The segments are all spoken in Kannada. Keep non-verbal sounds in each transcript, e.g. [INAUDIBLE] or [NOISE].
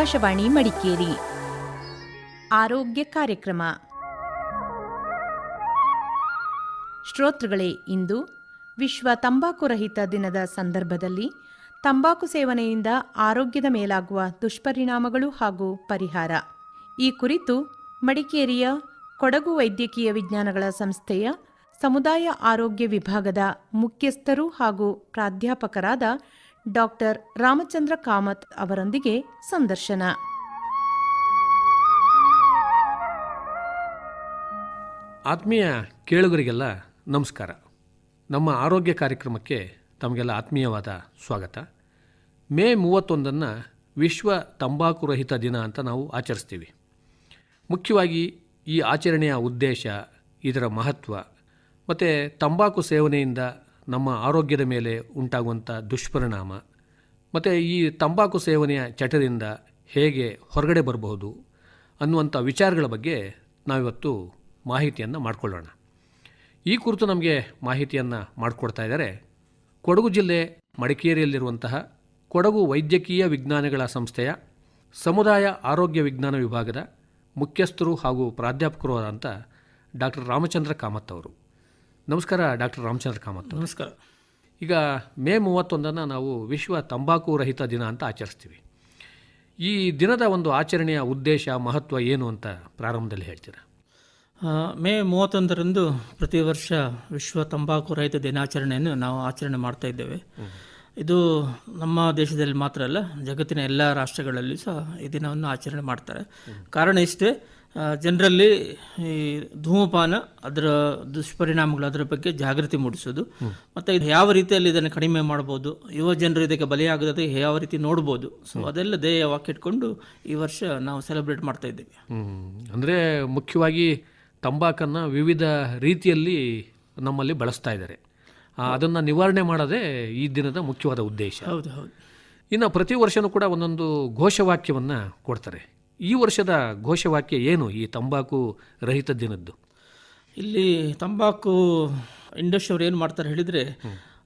ಆಕಾಶವಾಣಿ ಮಡಿಕೇರಿ. ಆರೋಗ್ಯ ಕಾರ್ಯಕ್ರಮ. ಶ್ರೋತೃಗಳೇ, ಇಂದು ವಿಶ್ವ ತಂಬಾಕು ರಹಿತ ದಿನದ ಸಂದರ್ಭದಲ್ಲಿ ತಂಬಾಕು ಸೇವನೆಯಿಂದ ಆರೋಗ್ಯದ ಮೇಲಾಗುವ ದುಷ್ಪರಿಣಾಮಗಳು ಹಾಗೂ ಪರಿಹಾರ. ಈ ಕುರಿತು ಮಡಿಕೇರಿಯ ಕೊಡಗು ವೈದ್ಯಕೀಯ ವಿಜ್ಞಾನಗಳ ಸಂಸ್ಥೆಯ ಸಮುದಾಯ ಆರೋಗ್ಯ ವಿಭಾಗದ ಮುಖ್ಯಸ್ಥರು ಹಾಗೂ ಪ್ರಾಧ್ಯಾಪಕರಾದ ಡಾಕ್ಟರ್ ರಾಮಚಂದ್ರ ಕಾಮತ್ ಅವರೊಂದಿಗೆ ಸಂದರ್ಶನ. ಆತ್ಮೀಯ ಕೇಳುಗರಿಗೆಲ್ಲ ನಮಸ್ಕಾರ. ನಮ್ಮ ಆರೋಗ್ಯ ಕಾರ್ಯಕ್ರಮಕ್ಕೆ ತಮಗೆಲ್ಲ ಆತ್ಮೀಯವಾದ ಸ್ವಾಗತ. ಮೇ ಮೂವತ್ತೊಂದನ್ನು ವಿಶ್ವ ತಂಬಾಕು ರಹಿತ ದಿನ ಅಂತ ನಾವು ಆಚರಿಸ್ತೀವಿ. ಮುಖ್ಯವಾಗಿ ಈ ಆಚರಣೆಯ ಉದ್ದೇಶ, ಇದರ ಮಹತ್ವ, ಮತ್ತು ತಂಬಾಕು ಸೇವನೆಯಿಂದ ನಮ್ಮ ಆರೋಗ್ಯದ ಮೇಲೆ ಉಂಟಾಗುವಂಥ ದುಷ್ಪರಿಣಾಮ. ಮತ್ತು ಈ ತಂಬಾಕು ಸೇವನೆಯ ಚಟದಿಂದ ಹೇಗೆ ಹೊರಗಡೆ ಬರಬಹುದು ಅನ್ನುವಂಥ ವಿಚಾರಗಳ ಬಗ್ಗೆ ನಾವಿವತ್ತು ಮಾಹಿತಿಯನ್ನು ಮಾಡಿಕೊಳ್ಳೋಣ. ಈ ಕುರಿತು ನಮಗೆ ಮಾಹಿತಿಯನ್ನು ಮಾಡಿಕೊಡ್ತಾ ಇದ್ದಾರೆ ಕೊಡಗು ಜಿಲ್ಲೆ ಮಡಿಕೇರಿಯಲ್ಲಿರುವಂತಹ ಕೊಡಗು ವೈದ್ಯಕೀಯ ವಿಜ್ಞಾನಗಳ ಸಂಸ್ಥೆಯ ಸಮುದಾಯ ಆರೋಗ್ಯ ವಿಜ್ಞಾನ ವಿಭಾಗದ ಮುಖ್ಯಸ್ಥರು ಹಾಗೂ ಪ್ರಾಧ್ಯಾಪಕರು ಆದಂಥ ಡಾಕ್ಟರ್ ರಾಮಚಂದ್ರ ಕಾಮತ್ ಅವರು. ನಮಸ್ಕಾರ ಡಾಕ್ಟರ್ ರಾಮಚಂದ್ರ ಕಾಮತ್ ನಮಸ್ಕಾರ. ಈಗ ಮೇ ಮೂವತ್ತೊಂದನ್ನು ನಾವು ವಿಶ್ವ ತಂಬಾಕು ರಹಿತ ದಿನ ಅಂತ ಆಚರಿಸ್ತೀವಿ. ಈ ದಿನದ ಒಂದು ಆಚರಣೆಯ ಉದ್ದೇಶ ಮಹತ್ವ ಏನು ಅಂತ ಪ್ರಾರಂಭದಲ್ಲಿ ಹೇಳ್ತೀರಾ? ಮೇ ಮೂವತ್ತೊಂದರಂದು ಪ್ರತಿ ವರ್ಷ ವಿಶ್ವ ತಂಬಾಕು ರಹಿತ ದಿನಾಚರಣೆಯನ್ನು ನಾವು ಆಚರಣೆ ಮಾಡ್ತಾ ಇದ್ದೇವೆ. ಇದು ನಮ್ಮ ದೇಶದಲ್ಲಿ ಮಾತ್ರ ಅಲ್ಲ ಜಗತ್ತಿನ ಎಲ್ಲ ರಾಷ್ಟ್ರಗಳಲ್ಲಿ ಸಹ ಈ ದಿನವನ್ನು ಆಚರಣೆ ಮಾಡ್ತಾರೆ. ಕಾರಣ ಇಷ್ಟೇ ಜನರಲ್ಲಿ ಈ ಧೂಮಪಾನ ಅದರ ದುಷ್ಪರಿಣಾಮಗಳು ಅದರ ಬಗ್ಗೆ ಜಾಗೃತಿ ಮೂಡಿಸೋದು. ಮತ್ತು ಇದು ಯಾವ ರೀತಿಯಲ್ಲಿ ಇದನ್ನು ಕಡಿಮೆ ಮಾಡ್ಬೋದು ಯುವ ಜನರು ಇದಕ್ಕೆ ಬಲಿಯಾಗದೆ ಯಾವ ರೀತಿ ನೋಡ್ಬೋದು ಸೊ ಅದೆಲ್ಲ ಧ್ಯೇಯ ವಾಕಿಟ್ಕೊಂಡು ಈ ವರ್ಷ ನಾವು ಸೆಲೆಬ್ರೇಟ್ ಮಾಡ್ತಾ ಇದ್ದೇವೆ. ಅಂದರೆ ಮುಖ್ಯವಾಗಿ ತಂಬಾಕನ್ನು ವಿವಿಧ ರೀತಿಯಲ್ಲಿ ನಮ್ಮಲ್ಲಿ ಬಳಸ್ತಾ ಇದ್ದಾರೆ. ಅದನ್ನು ನಿವಾರಣೆ ಮಾಡೋದೇ ಈ ದಿನದ ಮುಖ್ಯವಾದ ಉದ್ದೇಶ. ಹೌದು ಹೌದು. ಇನ್ನು ಪ್ರತಿ ವರ್ಷವೂ ಕೂಡ ಒಂದೊಂದು ಘೋಷವಾಕ್ಯವನ್ನು ಕೊಡ್ತಾರೆ. ಈ ವರ್ಷದ ಘೋಷವಾಕ್ಯ ಏನು ಈ ತಂಬಾಕು ರಹಿತ ದಿನದ್ದು ಇಲ್ಲಿ ತಂಬಾಕು ಇಂಡಸ್ಟ್ರಿ ಅವ್ರು ಏನು ಮಾಡ್ತಾರೆ ಹೇಳಿದರೆ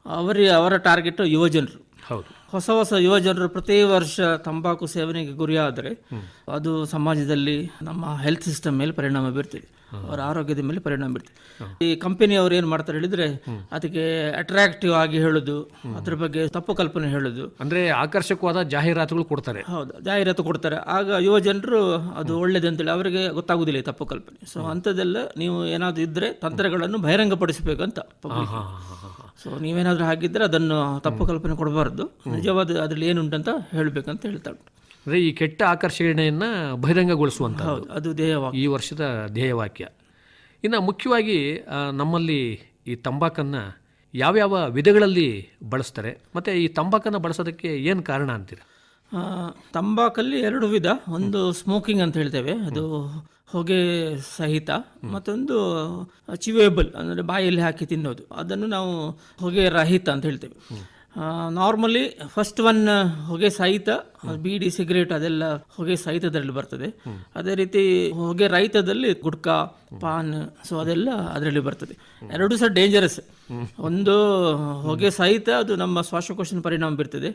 ಅವರ ಅವರ ಟಾರ್ಗೆಟ್ ಯುವಜನರು ಹೌದು. ಹೊಸ ಹೊಸ ಯುವಜನರು ಪ್ರತಿ ವರ್ಷ ತಂಬಾಕು ಸೇವನೆಗೆ ಗುರಿಯಾದರೆ ಅದು ಸಮಾಜದಲ್ಲಿ ನಮ್ಮ ಹೆಲ್ತ್ ಸಿಸ್ಟಮ್ ಮೇಲೆ ಪರಿಣಾಮ ಬೀರ್ತದೆ. ಅವರ ಆರೋಗ್ಯದ ಮೇಲೆ ಪರಿಣಾಮ ಬೀರ್ತದೆ. ಈ ಕಂಪನಿ ಅವರು ಏನು ಮಾಡ್ತಾರೆ ಹೇಳಿದ್ರೆ ಅದಕ್ಕೆ ಅಟ್ರಾಕ್ಟಿವ್ ಆಗಿ ಹೇಳೋದು ಅದ್ರ ಬಗ್ಗೆ ತಪ್ಪು ಕಲ್ಪನೆ ಹೇಳೋದು. ಅಂದ್ರೆ ಆಕರ್ಷಕವಾದ ಜಾಹೀರಾತುಗಳು ಕೊಡ್ತಾರೆ. ಹೌದು ಜಾಹೀರಾತು ಕೊಡ್ತಾರೆ. ಆಗ ಯುವ ಜನರು ಅದು ಒಳ್ಳೇದಂತೇಳಿ ಅವರಿಗೆ ಗೊತ್ತಾಗುದಿಲ್ಲ ತಪ್ಪು ಕಲ್ಪನೆ. ಸೊ ಅಂಥದ್ದೆಲ್ಲ ನೀವು ಏನಾದರೂ ಇದ್ದರೆ ತಂತ್ರಗಳನ್ನು ಬಹಿರಂಗಪಡಿಸಬೇಕಂತ. ಸೊ ನೀವೇನಾದರೂ ಹಾಗಿದ್ದರೆ ಅದನ್ನು ತಪ್ಪು ಕಲ್ಪನೆ ಕೊಡಬಾರ್ದು. ನಿಜವಾದ ಅದರಲ್ಲಿ ಏನುಂಟಂತ ಹೇಳಬೇಕಂತ ಹೇಳ್ತಾ ಉಂಟು ಅಂದರೆ ಈ ಕೆಟ್ಟ ಆಕರ್ಷಣೆಯನ್ನು ಬಹಿರಂಗಗೊಳಿಸುವಂಥ ಹೌದು ಅದು ಧ್ಯೇಯವಾಕ್ಯ. ಈ ವರ್ಷದ ಧ್ಯೇಯವಾಕ್ಯ. ಇನ್ನು ಮುಖ್ಯವಾಗಿ ನಮ್ಮಲ್ಲಿ ಈ ತಂಬಾಕನ್ನು ಯಾವ್ಯಾವ ವಿಧಗಳಲ್ಲಿ ಬಳಸ್ತಾರೆ? ಮತ್ತು ಈ ತಂಬಾಕನ್ನು ಬಳಸೋದಕ್ಕೆ ಏನು ಕಾರಣ ಅಂತೀರ? ತಂಬಾಕಲ್ಲಿ ಎರಡು ವಿಧ. ಒಂದು ಸ್ಮೋಕಿಂಗ್ ಅಂತ ಹೇಳ್ತೇವೆ. ಅದು ಹೊಗೆ ಸಹಿತ ಮತ್ತೊಂದು ಚಿವೇಬಲ್ ಅಂದರೆ ಬಾಯಲ್ಲಿ ಹಾಕಿ ತಿನ್ನೋದು. ಅದನ್ನು ನಾವು ಹೊಗೆ ರಹಿತ ಅಂತ ಹೇಳ್ತೇವೆ. ನಾರ್ಮಲಿ ಫಸ್ಟ್ ಒನ್ ಹೊಗೆ ಸಹಿತ ಬೀಡಿ, ಸಿಗರೇಟ್ ಅದೆಲ್ಲ ಹೊಗೆ ಸಹಿತದಲ್ಲಿ ಬರ್ತದೆ. ಅದೇ ರೀತಿ ಹೊಗೆ ರಹಿತದಲ್ಲಿ ಗುಡ್ಕಾ, ಪಾನ್ ಸೊ ಅದೆಲ್ಲ ಅದರಲ್ಲಿ ಬರ್ತದೆ. ಎರಡು ಸಹ ಡೇಂಜರಸ್ ಒಂದು ಹೊಗೆ ಸಹಿತ ಅದು ನಮ್ಮ ಶ್ವಾಸಕೋಶನ ಪರಿಣಾಮ ಬೀರ್ತದೆ.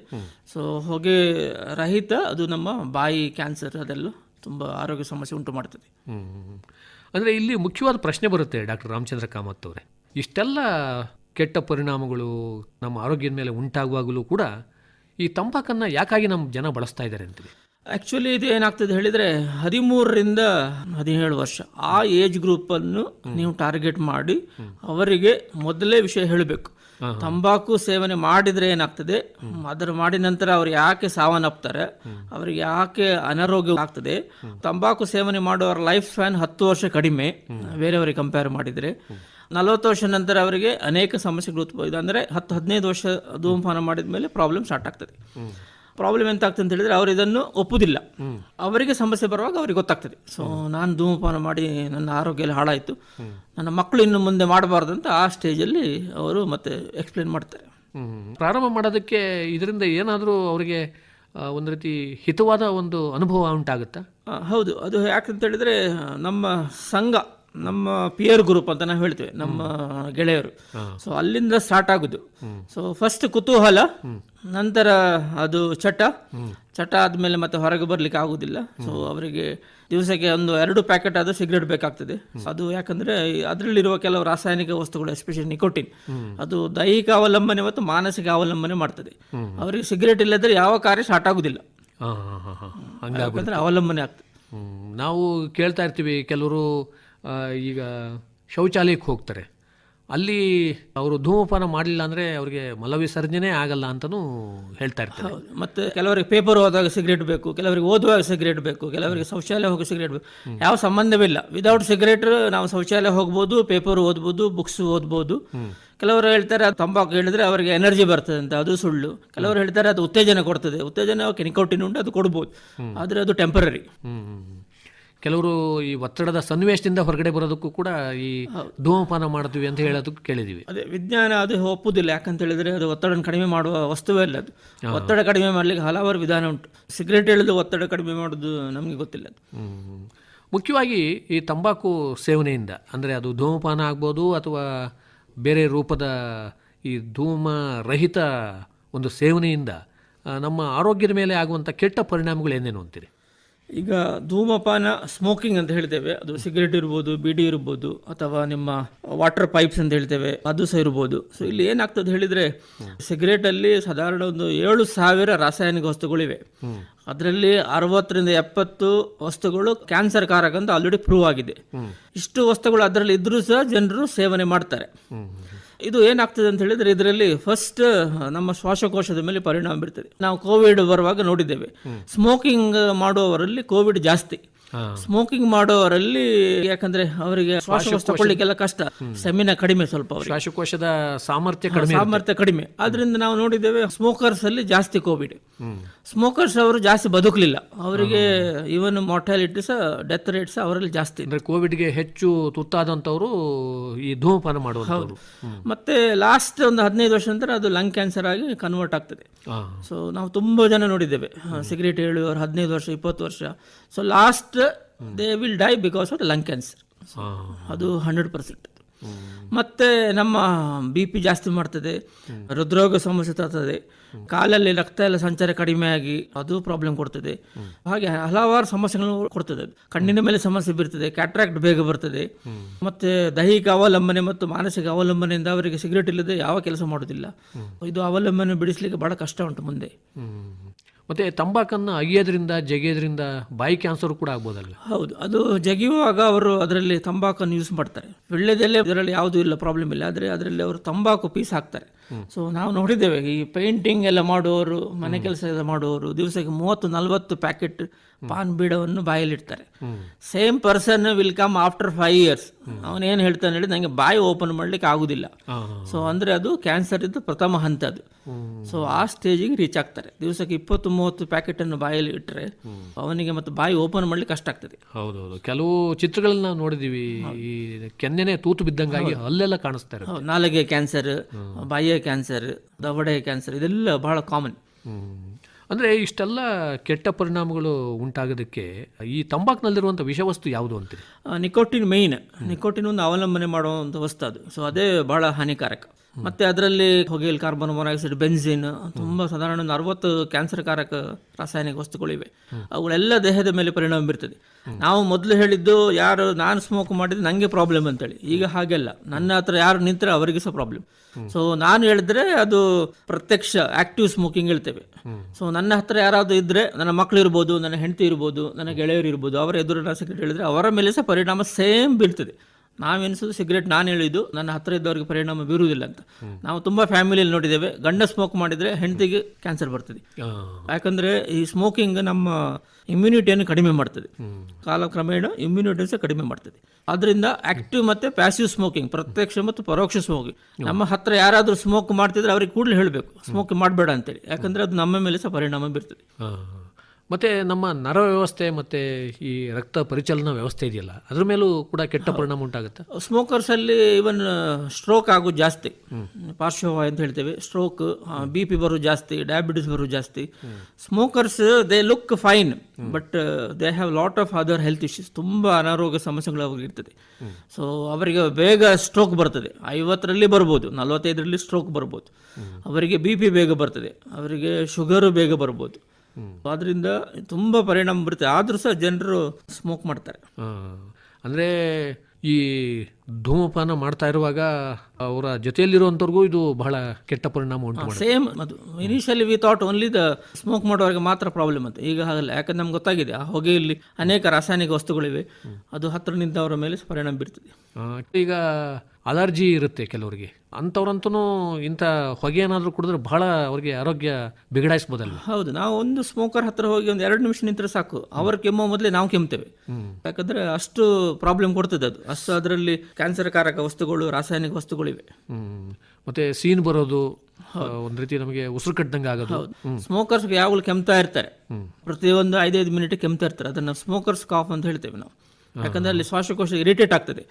ಸೊ ಹೊಗೆ ರಹಿತ, ಅದು ನಮ್ಮ ಬಾಯಿ ಕ್ಯಾನ್ಸರ್ ಅದೆಲ್ಲ ತುಂಬ ಆರೋಗ್ಯ ಸಮಸ್ಯೆ ಉಂಟು ಮಾಡ್ತದೆ. ಅಂದರೆ ಇಲ್ಲಿ ಮುಖ್ಯವಾದ ಪ್ರಶ್ನೆ ಬರುತ್ತೆ ಡಾಕ್ಟರ್ ರಾಮಚಂದ್ರ ಕಾಮತ್ ಅವರೇ. ಇಷ್ಟೆಲ್ಲ ಕೆಟ್ಟ ಪರಿಣಾಮಗಳು ನಮ್ಮ ಆರೋಗ್ಯದ ಮೇಲೆ ಉಂಟಾಗುವಾಗಲೂ ಕೂಡ ಈ ತಂಪಾಕನ್ನು ಯಾಕಾಗಿ ನಮ್ಮ ಜನ ಬಳಸ್ತಾ ಇದ್ದಾರೆ ಅಂತೀವಿ ಆ್ಯಕ್ಚುಲಿ ಇದು ಏನಾಗ್ತದೆ ಹೇಳಿದರೆ ಹದಿಮೂರರಿಂದ ಹದಿನೇಳು ವರ್ಷ ಆ ಏಜ್ ಗ್ರೂಪನ್ನು ನೀವು ಟಾರ್ಗೆಟ್ ಮಾಡಿ ಅವರಿಗೆ ಮೊದಲೇ ವಿಷಯ ಹೇಳಬೇಕು. ತಂಬಾಕು ಸೇವನೆ ಮಾಡಿದ್ರೆ ಏನಾಗ್ತದೆ? ಅದರ ಮಾಡಿದ ನಂತರ ಅವ್ರು ಯಾಕೆ ಸಾವನ್ನಪ್ತಾರೆ? ಅವರಿಗೆ ಯಾಕೆ ಅನಾರೋಗ್ಯ ಆಗ್ತದೆ? ತಂಬಾಕು ಸೇವನೆ ಮಾಡುವವರ ಲೈಫ್ ಸ್ಪ್ಯಾನ್ ಹತ್ತು ವರ್ಷ ಕಡಿಮೆ. ಬೇರೆಯವರಿಗೆ ಕಂಪೇರ್ ಮಾಡಿದರೆ. ನಲವತ್ತು ವರ್ಷ ನಂತರ ಅವರಿಗೆ ಅನೇಕ ಸಮಸ್ಯೆಗಳು ಉತ್ಪಾದ ಅಂದರೆ ಹತ್ತು ಹದಿನೈದು ವರ್ಷ ಧೂಮಪಾನ ಮಾಡಿದ ಮೇಲೆ ಪ್ರಾಬ್ಲಮ್ ಸ್ಟಾರ್ಟ್ ಆಗ್ತದೆ ಪ್ರಾಬ್ಲಮ್ ಎಂತ ಆಗ್ತದೆ ಅಂತ ಹೇಳಿದ್ರೆ ಅವರು ಇದನ್ನು ಒಪ್ಪುದಿಲ್ಲ. ಅವರಿಗೆ ಸಮಸ್ಯೆ ಬರುವಾಗ ಅವರಿಗೆ ಗೊತ್ತಾಗ್ತದೆ. ಸೊ ನಾನು ಧೂಮಪಾನ ಮಾಡಿ ನನ್ನ ಆರೋಗ್ಯ ಎಲ್ಲ ಹಾಳಾಯಿತು. ನನ್ನ ಮಕ್ಕಳು ಇನ್ನು ಮುಂದೆ ಮಾಡಬಾರ್ದು ಅಂತ ಆ ಸ್ಟೇಜಲ್ಲಿ ಅವರು ಮತ್ತೆ ಎಕ್ಸ್ಪ್ಲೇನ್ ಮಾಡ್ತಾರೆ. ಪ್ರಾರಂಭ ಮಾಡೋದಕ್ಕೆ ಇದರಿಂದ ಏನಾದರೂ ಅವರಿಗೆ ಒಂದು ರೀತಿ ಹಿತವಾದ ಒಂದು ಅನುಭವ ಉಂಟಾಗುತ್ತಾ? ಹೌದು. ಅದು ಯಾಕಂತ ಹೇಳಿದ್ರೆ ನಮ್ಮ ಸಂಘ ನಮ್ಮ ಪಿಯರ್ ಗ್ರೂಪ್ ಅಂತ ನಾವು ಹೇಳ್ತೇವೆ ನಮ್ಮ ಗೆಳೆಯರು. ಸೊ ಅಲ್ಲಿಂದ ಸ್ಟಾರ್ಟ್ ಆಗುದು. ಸೊ ಫಸ್ಟ್ ಕುತೂಹಲ ನಂತರ ಅದು ಚಟ. ಚಟ ಆದ್ಮೇಲೆ ಮತ್ತೆ ಹೊರಗೆ ಬರ್ಲಿಕ್ಕೆ ಆಗುದಿಲ್ಲ. ಸೊ ಅವರಿಗೆ ದಿವಸಕ್ಕೆ ಒಂದು ಎರಡು ಪ್ಯಾಕೆಟ್ ಆದ್ರೂ ಸಿಗರೇಟ್ ಬೇಕಾಗ್ತದೆ. ಅದು ಯಾಕಂದ್ರೆ ಅದರಲ್ಲಿರುವ ಕೆಲವು ರಾಸಾಯನಿಕ ವಸ್ತುಗಳು ಎಸ್ಪೆಷಲಿ ನಿಕೋಟಿನ್ ಅದು ದೈಹಿಕ ಅವಲಂಬನೆ ಮತ್ತು ಮಾನಸಿಕ ಅವಲಂಬನೆ ಮಾಡ್ತದೆ. ಅವರಿಗೆ ಸಿಗರೇಟ್ ಇಲ್ಲದ್ರೆ ಯಾವ ಕಾರ್ಯ ಸ್ಟಾರ್ಟ್ ಆಗುದಿಲ್ಲ. ಯಾಕಂದ್ರೆ ಅವಲಂಬನೆ ಆಗ್ತದೆ. ನಾವು ಕೇಳ್ತಾ ಇರ್ತೀವಿ ಕೆಲವರು ಈಗ ಶೌಚಾಲಯಕ್ಕೆ ಹೋಗ್ತಾರೆ. ಅಲ್ಲಿ ಅವರು ಧೂಮಪಾನ ಮಾಡಲಿಲ್ಲ ಅಂದರೆ ಅವರಿಗೆ ಮಲವಿಸರ್ಜನೆ ಆಗಲ್ಲ ಅಂತಲೂ ಹೇಳ್ತಾ ಇರ್ತಾರೆ. ಮತ್ತು ಕೆಲವರಿಗೆ ಪೇಪರ್ ಓದುವಾಗ ಸಿಗರೇಟ್ ಬೇಕು ಕೆಲವರಿಗೆ ಓದುವಾಗ ಸಿಗರೇಟ್ ಬೇಕು ಕೆಲವರಿಗೆ ಶೌಚಾಲಯ ಹೋಗಿ ಸಿಗರೇಟ್ ಬೇಕು. ಯಾವ ಸಂಬಂಧವಿಲ್ಲ. ವಿದೌಟ್ ಸಿಗರೇಟ್ ನಾವು ಶೌಚಾಲಯ ಹೋಗ್ಬೋದು ಪೇಪರ್ ಓದ್ಬೋದು ಬುಕ್ಸ್ ಓದ್ಬೋದು. ಕೆಲವರು ಹೇಳ್ತಾರೆ ಅದು ತಂಬಾಕು ಹೇಳಿದ್ರೆ ಅವರಿಗೆ ಎನರ್ಜಿ ಬರ್ತದೆ ಅಂತ ಅದು ಸುಳ್ಳು. ಕೆಲವರು ಹೇಳ್ತಾರೆ ಅದು ಉತ್ತೇಜನ ಕೊಡ್ತದೆ. ಉತ್ತೇಜನ ಕೆನಿಕೌಟಿನ ಉಂಟು ಅದು ಕೊಡ್ಬೋದು. ಆದರೆ ಅದು ಟೆಂಪರರಿ. ಕೆಲವರು ಈ ಒತ್ತಡದ ಸನ್ನಿವೇಶದಿಂದ ಹೊರಗಡೆ ಬರೋದಕ್ಕೂ ಕೂಡ ಈ ಧೂಮಪಾನ ಮಾಡ್ತೀವಿ ಅಂತ ಹೇಳೋದಕ್ಕೆ ಕೇಳಿದೀವಿ. ಅದೇ ವಿಜ್ಞಾನ ಅದು ಒಪ್ಪುದಿಲ್ಲ. ಯಾಕಂತ ಹೇಳಿದ್ರೆ ಅದು ಒತ್ತಡ ಕಡಿಮೆ ಮಾಡುವ ವಸ್ತುವೇ ಅಲ್ಲ ಅದು. ಒತ್ತಡ ಕಡಿಮೆ ಮಾಡಲಿಕ್ಕೆ ಹಲವಾರು ವಿಧಾನ ಉಂಟು. ಸಿಗರೇಟ್ ಹೇಳಿದ್ರೆ ಒತ್ತಡ ಕಡಿಮೆ ಮಾಡೋದು ನಮಗೆ ಗೊತ್ತಿಲ್ಲ ಅದು. ಮುಖ್ಯವಾಗಿ ಈ ತಂಬಾಕು ಸೇವನೆಯಿಂದ ಅಂದರೆ ಅದು ಧೂಮಪಾನ ಆಗ್ಬೋದು ಅಥವಾ ಬೇರೆ ರೂಪದ ಈ ಧೂಮ ರಹಿತ ಒಂದು ಸೇವನೆಯಿಂದ ನಮ್ಮ ಆರೋಗ್ಯದ ಮೇಲೆ ಆಗುವಂಥ ಕೆಟ್ಟ ಪರಿಣಾಮಗಳು ಏನೇನು ಅಂತೀರಿ? ಈಗ ಧೂಮಪಾನ ಸ್ಮೋಕಿಂಗ್ ಅಂತ ಹೇಳ್ತೇವೆ ಅದು ಸಿಗರೇಟ್ ಇರ್ಬೋದು, ಬಿಡಿ ಇರ್ಬೋದು, ಅಥವಾ ನಿಮ್ಮ ವಾಟರ್ ಪೈಪ್ಸ್ ಅಂತ ಹೇಳ್ತೇವೆ ಅದು ಸಹ ಇರ್ಬೋದು. ಸೊ ಇಲ್ಲಿ ಏನಾಗ್ತದೆ ಹೇಳಿದ್ರೆ ಸಿಗರೇಟಲ್ಲಿ ಸಾಧಾರಣ ಒಂದು ಏಳು ಸಾವಿರ ರಾಸಾಯನಿಕ ವಸ್ತುಗಳಿವೆ. ಅದರಲ್ಲಿ ಅರವತ್ತರಿಂದ ಎಪ್ಪತ್ತು ವಸ್ತುಗಳು ಕ್ಯಾನ್ಸರ್ ಕಾರಕ ಅಂತ ಆಲ್ರೆಡಿ ಪ್ರೂವ್ ಆಗಿದೆ. ಇಷ್ಟು ವಸ್ತುಗಳು ಅದರಲ್ಲಿ ಇದ್ರೂ ಸಹ ಜನರು ಸೇವನೆ ಮಾಡ್ತಾರೆ. ಇದು ಏನಾಗ್ತದೆ ಅಂತ ಹೇಳಿದ್ರೆ ಇದರಲ್ಲಿ ಫಸ್ಟ್ ನಮ್ಮ ಶ್ವಾಸಕೋಶದ ಮೇಲೆ ಪರಿಣಾಮ ಬೀರ್ತದೆ. ನಾವು ಕೋವಿಡ್ ಬರುವಾಗ ನೋಡಿದ್ದೇವೆ. ಸ್ಮೋಕಿಂಗ್ ಮಾಡುವವರಲ್ಲಿ ಕೋವಿಡ್ ಜಾಸ್ತಿ. ಸ್ಮೋಕಿಂಗ್ ಮಾಡೋರಲ್ಲಿ ಯಾಕಂದ್ರೆ ಅವರಿಗೆ ಶ್ವಾಸಕೋಶ ತಗೊಳ್ಳಿಕ್ಕೆಲ್ಲ ಕಷ್ಟ. ಸೆಮಿನ ಕಡಿಮೆ ಸ್ವಲ್ಪ ಶ್ವಾಸಕೋಶದ ಸಾಮರ್ಥ್ಯ ಕಡಿಮೆ ಸಾಮರ್ಥ್ಯ ಕಡಿಮೆ. ಆದ್ರಿಂದ ನಾವು ನೋಡಿದ್ದೇವೆ ಸ್ಮೋಕರ್ಸ್ ಅಲ್ಲಿ ಜಾಸ್ತಿ ಕೋವಿಡ್ ಸ್ಮೋಕರ್ಸ್ ಅವರು ಜಾಸ್ತಿ ಬದುಕಲಿಲ್ಲ. ಅವರಿಗೆ ಇವನ್ ಮಾರ್ಟಾಲಿಟಿ ಸಹ ಡೆತ್ ರೇಟ್ಸ್ ಅವರಲ್ಲಿ ಜಾಸ್ತಿ. ಅಂದರೆ ಕೋವಿಡ್ಗೆ ಹೆಚ್ಚು ತುತ್ತಾದಂತವರು ಈ ಧೂಮಪಾನ ಮಾಡುವಂತ ಮತ್ತೆ ಲಾಸ್ಟ್ ಒಂದು ಹದಿನೈದು ವರ್ಷ ನಂತರ ಅದು ಲಂಗ್ ಕ್ಯಾನ್ಸರ್ ಆಗಿ ಕನ್ವರ್ಟ್ ಆಗ್ತದೆ. ಸೊ ನಾವು ತುಂಬ ಜನ ನೋಡಿದ್ದೇವೆ. ಸಿಗರೇಟ್ ಹೇಳುವವರು ಹದಿನೈದು ವರ್ಷ ಇಪ್ಪತ್ತು ವರ್ಷ. So last they will die because of lung cancer ಅದು ಹಂಡ್ರೆಡ್ ಪರ್ಸೆಂಟ್ ಮತ್ತೆ ನಮ್ಮ ಬಿ ಪಿ ಜಾಸ್ತಿ ಮಾಡ್ತದೆ, ಹೃದ್ರೋಗ ಸಮಸ್ಯೆ ತರ್ತದೆ, ಕಾಲಲ್ಲಿ ರಕ್ತ ಎಲ್ಲ ಸಂಚಾರ ಕಡಿಮೆ ಆಗಿ ಅದು ಪ್ರಾಬ್ಲಮ್ ಕೊಡ್ತದೆ. ಹಾಗೆ ಹಲವಾರು ಸಮಸ್ಯೆಗಳು ಕೊಡ್ತದೆ ಕಣ್ಣಿನ ಮೇಲೆ ಸಮಸ್ಯೆ ಬೀರ್ತದೆ ಕ್ಯಾಟ್ರಾಕ್ಟ್ ಬೇಗ ಬರ್ತದೆ. ಮತ್ತೆ ದೈಹಿಕ ಅವಲಂಬನೆ ಮತ್ತು ಮಾನಸಿಕ ಅವಲಂಬನೆಯಿಂದ ಅವರಿಗೆ ಸಿಗರೇಟ್ ಇಲ್ಲದೆ ಯಾವ ಕೆಲಸ ಮಾಡೋದಿಲ್ಲ ಇದು ಅವಲಂಬನೆ ಬಿಡಿಸ್ಲಿಕ್ಕೆ ಬಹಳ ಕಷ್ಟ ಉಂಟು ಮುಂದೆ. ಮತ್ತು ತಂಬಾಕನ್ನು ಅಗಿಯೋದ್ರಿಂದ ಜಗಿಯೋದ್ರಿಂದ ಬಾಯಿ ಕ್ಯಾನ್ಸರ್ ಕೂಡ ಆಗ್ಬೋದಲ್ಲ ಹೌದು. ಅದು ಜಗಿಯುವಾಗ ಅವರು ಅದರಲ್ಲಿ ತಂಬಾಕನ್ನು ಯೂಸ್ ಮಾಡ್ತಾರೆ. ಒಳ್ಳೆಯದಲ್ಲೇ ಅದರಲ್ಲಿ ಯಾವುದೂ ಇಲ್ಲ ಪ್ರಾಬ್ಲಮ್ ಇಲ್ಲ. ಆದರೆ ಅದರಲ್ಲಿ ಅವರು ತಂಬಾಕು ಪೀಸ್ ಹಾಕ್ತಾರೆ. ಸೊ ನಾವು ನೋಡಿದ್ದೇವೆ ಈ ಪೇಂಟಿಂಗ್ ಎಲ್ಲ ಮಾಡುವವರು ಮನೆ ಕೆಲಸ ಎಲ್ಲ ಮಾಡುವವರು ದಿವಸಕ್ಕೆ ಮೂವತ್ತು ನಲವತ್ತು ಪ್ಯಾಕೆಟ್ ಪಾನ್ ಬೀಡವನ್ನು ಬಾಯಲ್ಲಿಡ್ತಾರೆ. Same person will come after five years. ಅವನೇನು ಹೇಳ್ತಾನೆ ಹೇಳಿ ನನಗೆ ಬಾಯಿ ಓಪನ್ ಮಾಡ್ಲಿಕ್ಕೆ ಆಗುದಿಲ್ಲ. ಸೊ ಅಂದ್ರೆ ಅದು ಕ್ಯಾನ್ಸರ್ ಇದ್ದು ಪ್ರಥಮ ಹಂತ ಅದು. ಸೊ ಆ ಸ್ಟೇಜಿಗೆ ರೀಚ್ ಆಗ್ತಾರೆ. ದಿವಸಕ್ಕೆ ಇಪ್ಪತ್ತು ಮೂವತ್ತು ಪ್ಯಾಕೆಟ್ ಅನ್ನು ಬಾಯಲ್ಲಿ ಇಟ್ಟರೆ ಅವನಿಗೆ ಮತ್ತೆ ಬಾಯಿ ಓಪನ್ ಮಾಡ್ಲಿಕ್ಕೆ ಕಷ್ಟ ಆಗ್ತದೆ. ಹೌದೌದು. ಕೆಲವು ಚಿತ್ರಗಳನ್ನ ನಾವು ನೋಡಿದ್ದೀವಿ ಈ ಕೆನ್ನೆನೆ ತೂತು ಬಿದ್ದಂಗಾಗಿ ಅಲ್ಲೆಲ್ಲ ಕಾಣಿಸ್ತಾರೆ ನಾಲಿಗೆ ಕ್ಯಾನ್ಸರ್ ಬಾಯಿಯ ಕ್ಯಾನ್ಸರ್ ದವಡೆ ಕ್ಯಾನ್ಸರ್ ಇದೆಲ್ಲ ಬಹಳ ಕಾಮನ್. ಅಂದ್ರೆ ಇಷ್ಟೆಲ್ಲ ಕೆಟ್ಟ ಪರಿಣಾಮಗಳು ಉಂಟಾಗೋದಕ್ಕೆ ಈ ತಂಬಾಕ್ನಲ್ಲಿರುವಂಥ ವಿಷವಸ್ತು ಯಾವುದು ಅಂತ ನಿಕೋಟಿನ್ ಮೇಯ್ನ್ ನಿಕೋಟಿನ್ ಒಂದು ಅವಲಂಬನೆ ಮಾಡುವಂಥ ವಸ್ತು ಅದು. ಸೊ ಅದೇ ಬಹಳ ಹಾನಿಕಾರಕ. ಮತ್ತೆ ಅದರಲ್ಲಿ ಹೊಗೆಲ್ ಕಾರ್ಬನ್ ಮೊನಾಕ್ಸೈಡ್ ಬೆನ್ಸಿನ್ ತುಂಬಾ ಸಾಧಾರಣ ಒಂದು ಅರವತ್ತು ಕ್ಯಾನ್ಸರ್ ಕಾರಕ ರಾಸಾಯನಿಕ ವಸ್ತುಗಳಿವೆ. ಅವುಗಳೆಲ್ಲ ದೇಹದ ಮೇಲೆ ಪರಿಣಾಮ ಬೀರ್ತದೆ. ನಾವು ಮೊದಲು ಹೇಳಿದ್ದು, ಯಾರು ನಾನು ಸ್ಮೋಕ್ ಮಾಡಿದ್ರೆ ನಂಗೆ ಪ್ರಾಬ್ಲಮ್ ಅಂತೇಳಿ. ಈಗ ಹಾಗೆಲ್ಲ. ನನ್ನ ಹತ್ರ ಯಾರು ನಿಂತರೆ ಅವರಿಗೆ ಸಹ ಪ್ರಾಬ್ಲಮ್ ಸೊ ನಾನು ಹೇಳಿದ್ರೆ ಅದು ಪ್ರತ್ಯಕ್ಷ ಆಕ್ಟಿವ್ ಸ್ಮೋಕಿಂಗ್ ಹೇಳ್ತೇವೆ. ಸೊ ನನ್ನ ಹತ್ರ ಯಾರಾದರೂ ಇದ್ರೆ ನನ್ನ ಮಕ್ಕಳು ಇರ್ಬೋದು, ನನ್ನ ಹೆಂಡತಿ ಇರ್ಬೋದು, ನನ್ನ ಗೆಳೆಯರು ಇರ್ಬೋದು, ಅವರ ಎದುರು ಸಿಗರೇಟ್ ಹೇಳಿದ್ರೆ ಅವರ ಮೇಲೆ ಸಹ ಪರಿಣಾಮ ಸೇಮ್ ಬೀಳ್ತದೆ ನಾವೆನಿಸೋದು ಸಿಗರೇಟ್ ನಾನು ಹೇಳಿದ್ದು ನನ್ನ ಹತ್ತಿರ ಇದ್ದವ್ರಿಗೆ ಪರಿಣಾಮ ಬೀರುವುದಿಲ್ಲ ಅಂತ. ನಾವು ತುಂಬ ಫ್ಯಾಮಿಲಿಯಲ್ಲಿ ನೋಡಿದ್ದೇವೆ ಗಂಡ ಸ್ಮೋಕ್ ಮಾಡಿದರೆ ಹೆಂಡತಿಗೆ ಕ್ಯಾನ್ಸರ್ ಬರ್ತದೆ. ಯಾಕಂದರೆ ಈ ಸ್ಮೋಕಿಂಗ್ ನಮ್ಮ ಇಮ್ಯುನಿಟಿಯನ್ನು ಕಡಿಮೆ ಮಾಡ್ತದೆ. ಕಾಲಕ್ರಮೇಣ ಇಮ್ಯುನಿಟಿ ಸಹ ಕಡಿಮೆ ಮಾಡ್ತದೆ. ಅದರಿಂದ ಆಕ್ಟಿವ್ ಮತ್ತು ಪ್ಯಾಸಿವ್ ಸ್ಮೋಕಿಂಗ್ ಪ್ರತ್ಯಕ್ಷ ಮತ್ತು ಪರೋಕ್ಷ ಸ್ಮೋಕಿಂಗ್ ನಮ್ಮ ಹತ್ರ ಯಾರಾದರೂ ಸ್ಮೋಕ್ ಮಾಡ್ತಿದ್ರೆ ಅವ್ರಿಗೆ ಕೂಡಲೇ ಹೇಳಬೇಕು ಸ್ಮೋಕ್ ಮಾಡಬೇಡ ಅಂತೇಳಿ. ಯಾಕಂದ್ರೆ ಅದು ನಮ್ಮ ಮೇಲೆ ಸಹ ಪರಿಣಾಮ ಬೀರ್ತದೆ. ಮತ್ತು ನಮ್ಮ ನರ ವ್ಯವಸ್ಥೆ ಮತ್ತು ಈ ರಕ್ತ ಪರಿಚಲನಾ ವ್ಯವಸ್ಥೆ ಇದೆಯಲ್ಲ ಅದ್ರ ಮೇಲೂ ಕೂಡ ಕೆಟ್ಟ ಪರಿಣಾಮ ಉಂಟಾಗುತ್ತೆ? ಸ್ಮೋಕರ್ಸಲ್ಲಿ ಇವನ್ ಸ್ಟ್ರೋಕ್ ಆಗೋದು ಜಾಸ್ತಿ. ಪಾರ್ಶ್ವವಾಯು ಅಂತ ಹೇಳ್ತೇವೆ ಸ್ಟ್ರೋಕ್ ಬಿ ಪಿ ಬರೋದು ಜಾಸ್ತಿ ಡಯಾಬಿಟಿಸ್ ಬರೋದು ಜಾಸ್ತಿ. Smokers they look fine but they have lot of other health issues ತುಂಬ ಅನಾರೋಗ್ಯ ಸಮಸ್ಯೆಗಳು ಅವಾಗ ಇರ್ತದೆ. ಸೊ ಅವರಿಗೆ ಬೇಗ ಸ್ಟ್ರೋಕ್ ಬರ್ತದೆ. ಐವತ್ತರಲ್ಲಿ ಬರ್ಬೋದು ನಲವತ್ತೈದರಲ್ಲಿ ಸ್ಟ್ರೋಕ್ ಬರ್ಬೋದು. ಅವರಿಗೆ ಬಿ ಪಿ ಬೇಗ ಬರ್ತದೆ. ಅವರಿಗೆ ಶುಗರು ಬೇಗ ಬರ್ಬೋದು. ಅದರಿಂದ ತುಂಬ ಪರಿಣಾಮ ಬರುತ್ತೆ. ಆದರೂ ಸಹ ಜನರು ಸ್ಮೋಕ್ ಮಾಡ್ತಾರೆ. ಅಂದರೆ ಈ ಧೂಮಪಾನ ಮಾಡ್ತಾ ಇರುವಾಗ ಅವರ ಜೊತೆಯಲ್ಲಿರುವಂಥವ್ರಿಗೂ ಇದು ಬಹಳ ಕೆಟ್ಟ ಪರಿಣಾಮ ಉಂಟು ಸೇಮ್ ಅದು. Initially we thought only the smoke ಮಾಡೋರಿಗೆ ಮಾತ್ರ ಪ್ರಾಬ್ಲಮ್ ಅಂತ. ಈಗ ಹಾಗಲ್ಲ. ಯಾಕಂದ್ರೆ ನಮ್ಗೆ ಗೊತ್ತಾಗಿದೆ. ಆ ಹೊಗೆಯಲ್ಲಿ ಅನೇಕ ರಾಸಾಯನಿಕ ವಸ್ತುಗಳಿವೆ. ಅದು ಹತ್ತಿರ ನಿಂತವರ ಮೇಲೆ ಪರಿಣಾಮ ಬೀರ್ತದೆ. ಈಗ ಅಲರ್ಜಿ ಇರುತ್ತೆ ಕೆಲವರಿಗೆ. ಅಂಥವ್ರಂತೂ ಇಂಥ ಹೊಗೆ ಏನಾದರೂ ಕುಡಿದ್ರೆ ಬಹಳ ಅವ್ರಿಗೆ ಆರೋಗ್ಯ ಬಿಗಡಾಯಿಸ್ಬೋದಲ್ಲ ಹೌದು ನಾವು ಒಂದು ಸ್ಮೋಕರ್ ಹತ್ರ ಹೋಗಿ ಒಂದು ಎರಡು ನಿಮಿಷ ನಿಂತರೆ ಸಾಕು. ಅವ್ರ ಕೆಮ್ಮೋ ಮೊದಲೇ ನಾವು ಕೆಮ್ತೇವೆ ಯಾಕಂದ್ರೆ ಅಷ್ಟು ಪ್ರಾಬ್ಲಮ್ ಕೊಡ್ತದೆ ಅದು. ಅಷ್ಟು ಅದರಲ್ಲಿ ಕ್ಯಾನ್ಸರ್ ಕಾರಕ ವಸ್ತುಗಳು ರಾಸಾಯನಿಕ ವಸ್ತುಗಳಿವೆ. ಮತ್ತೆ ಸೀನ್ ಬರೋದು ಒಂದು ಒಂದ್ ರೀತಿ ನಮಗೆ ಉಸಿರು ಕಟ್ಟದಂಗೆ ಆಗೋದು. ಸ್ಮೋಕರ್ಸ್ ಯಾವಾಗಲೂ ಕೆಮ್ತಾ ಇರ್ತಾರೆ. ಪ್ರತಿಯೊಂದು ಐದೈದು ಮಿನಿಟ್ ಕೆಮ್ತಾ ಇರ್ತಾರೆ. ಅದನ್ನ ಸ್ಮೋಕರ್ಸ್ ಕಾಫ್ ಅಂತ ಹೇಳ್ತೇವೆ ನಾವು. ಯಾಕಂದ್ರೆ ಅಲ್ಲಿ ಶ್ವಾಸಕೋಶ ಇರಿಟೇಟ್ ಆಗ್ತದೆ.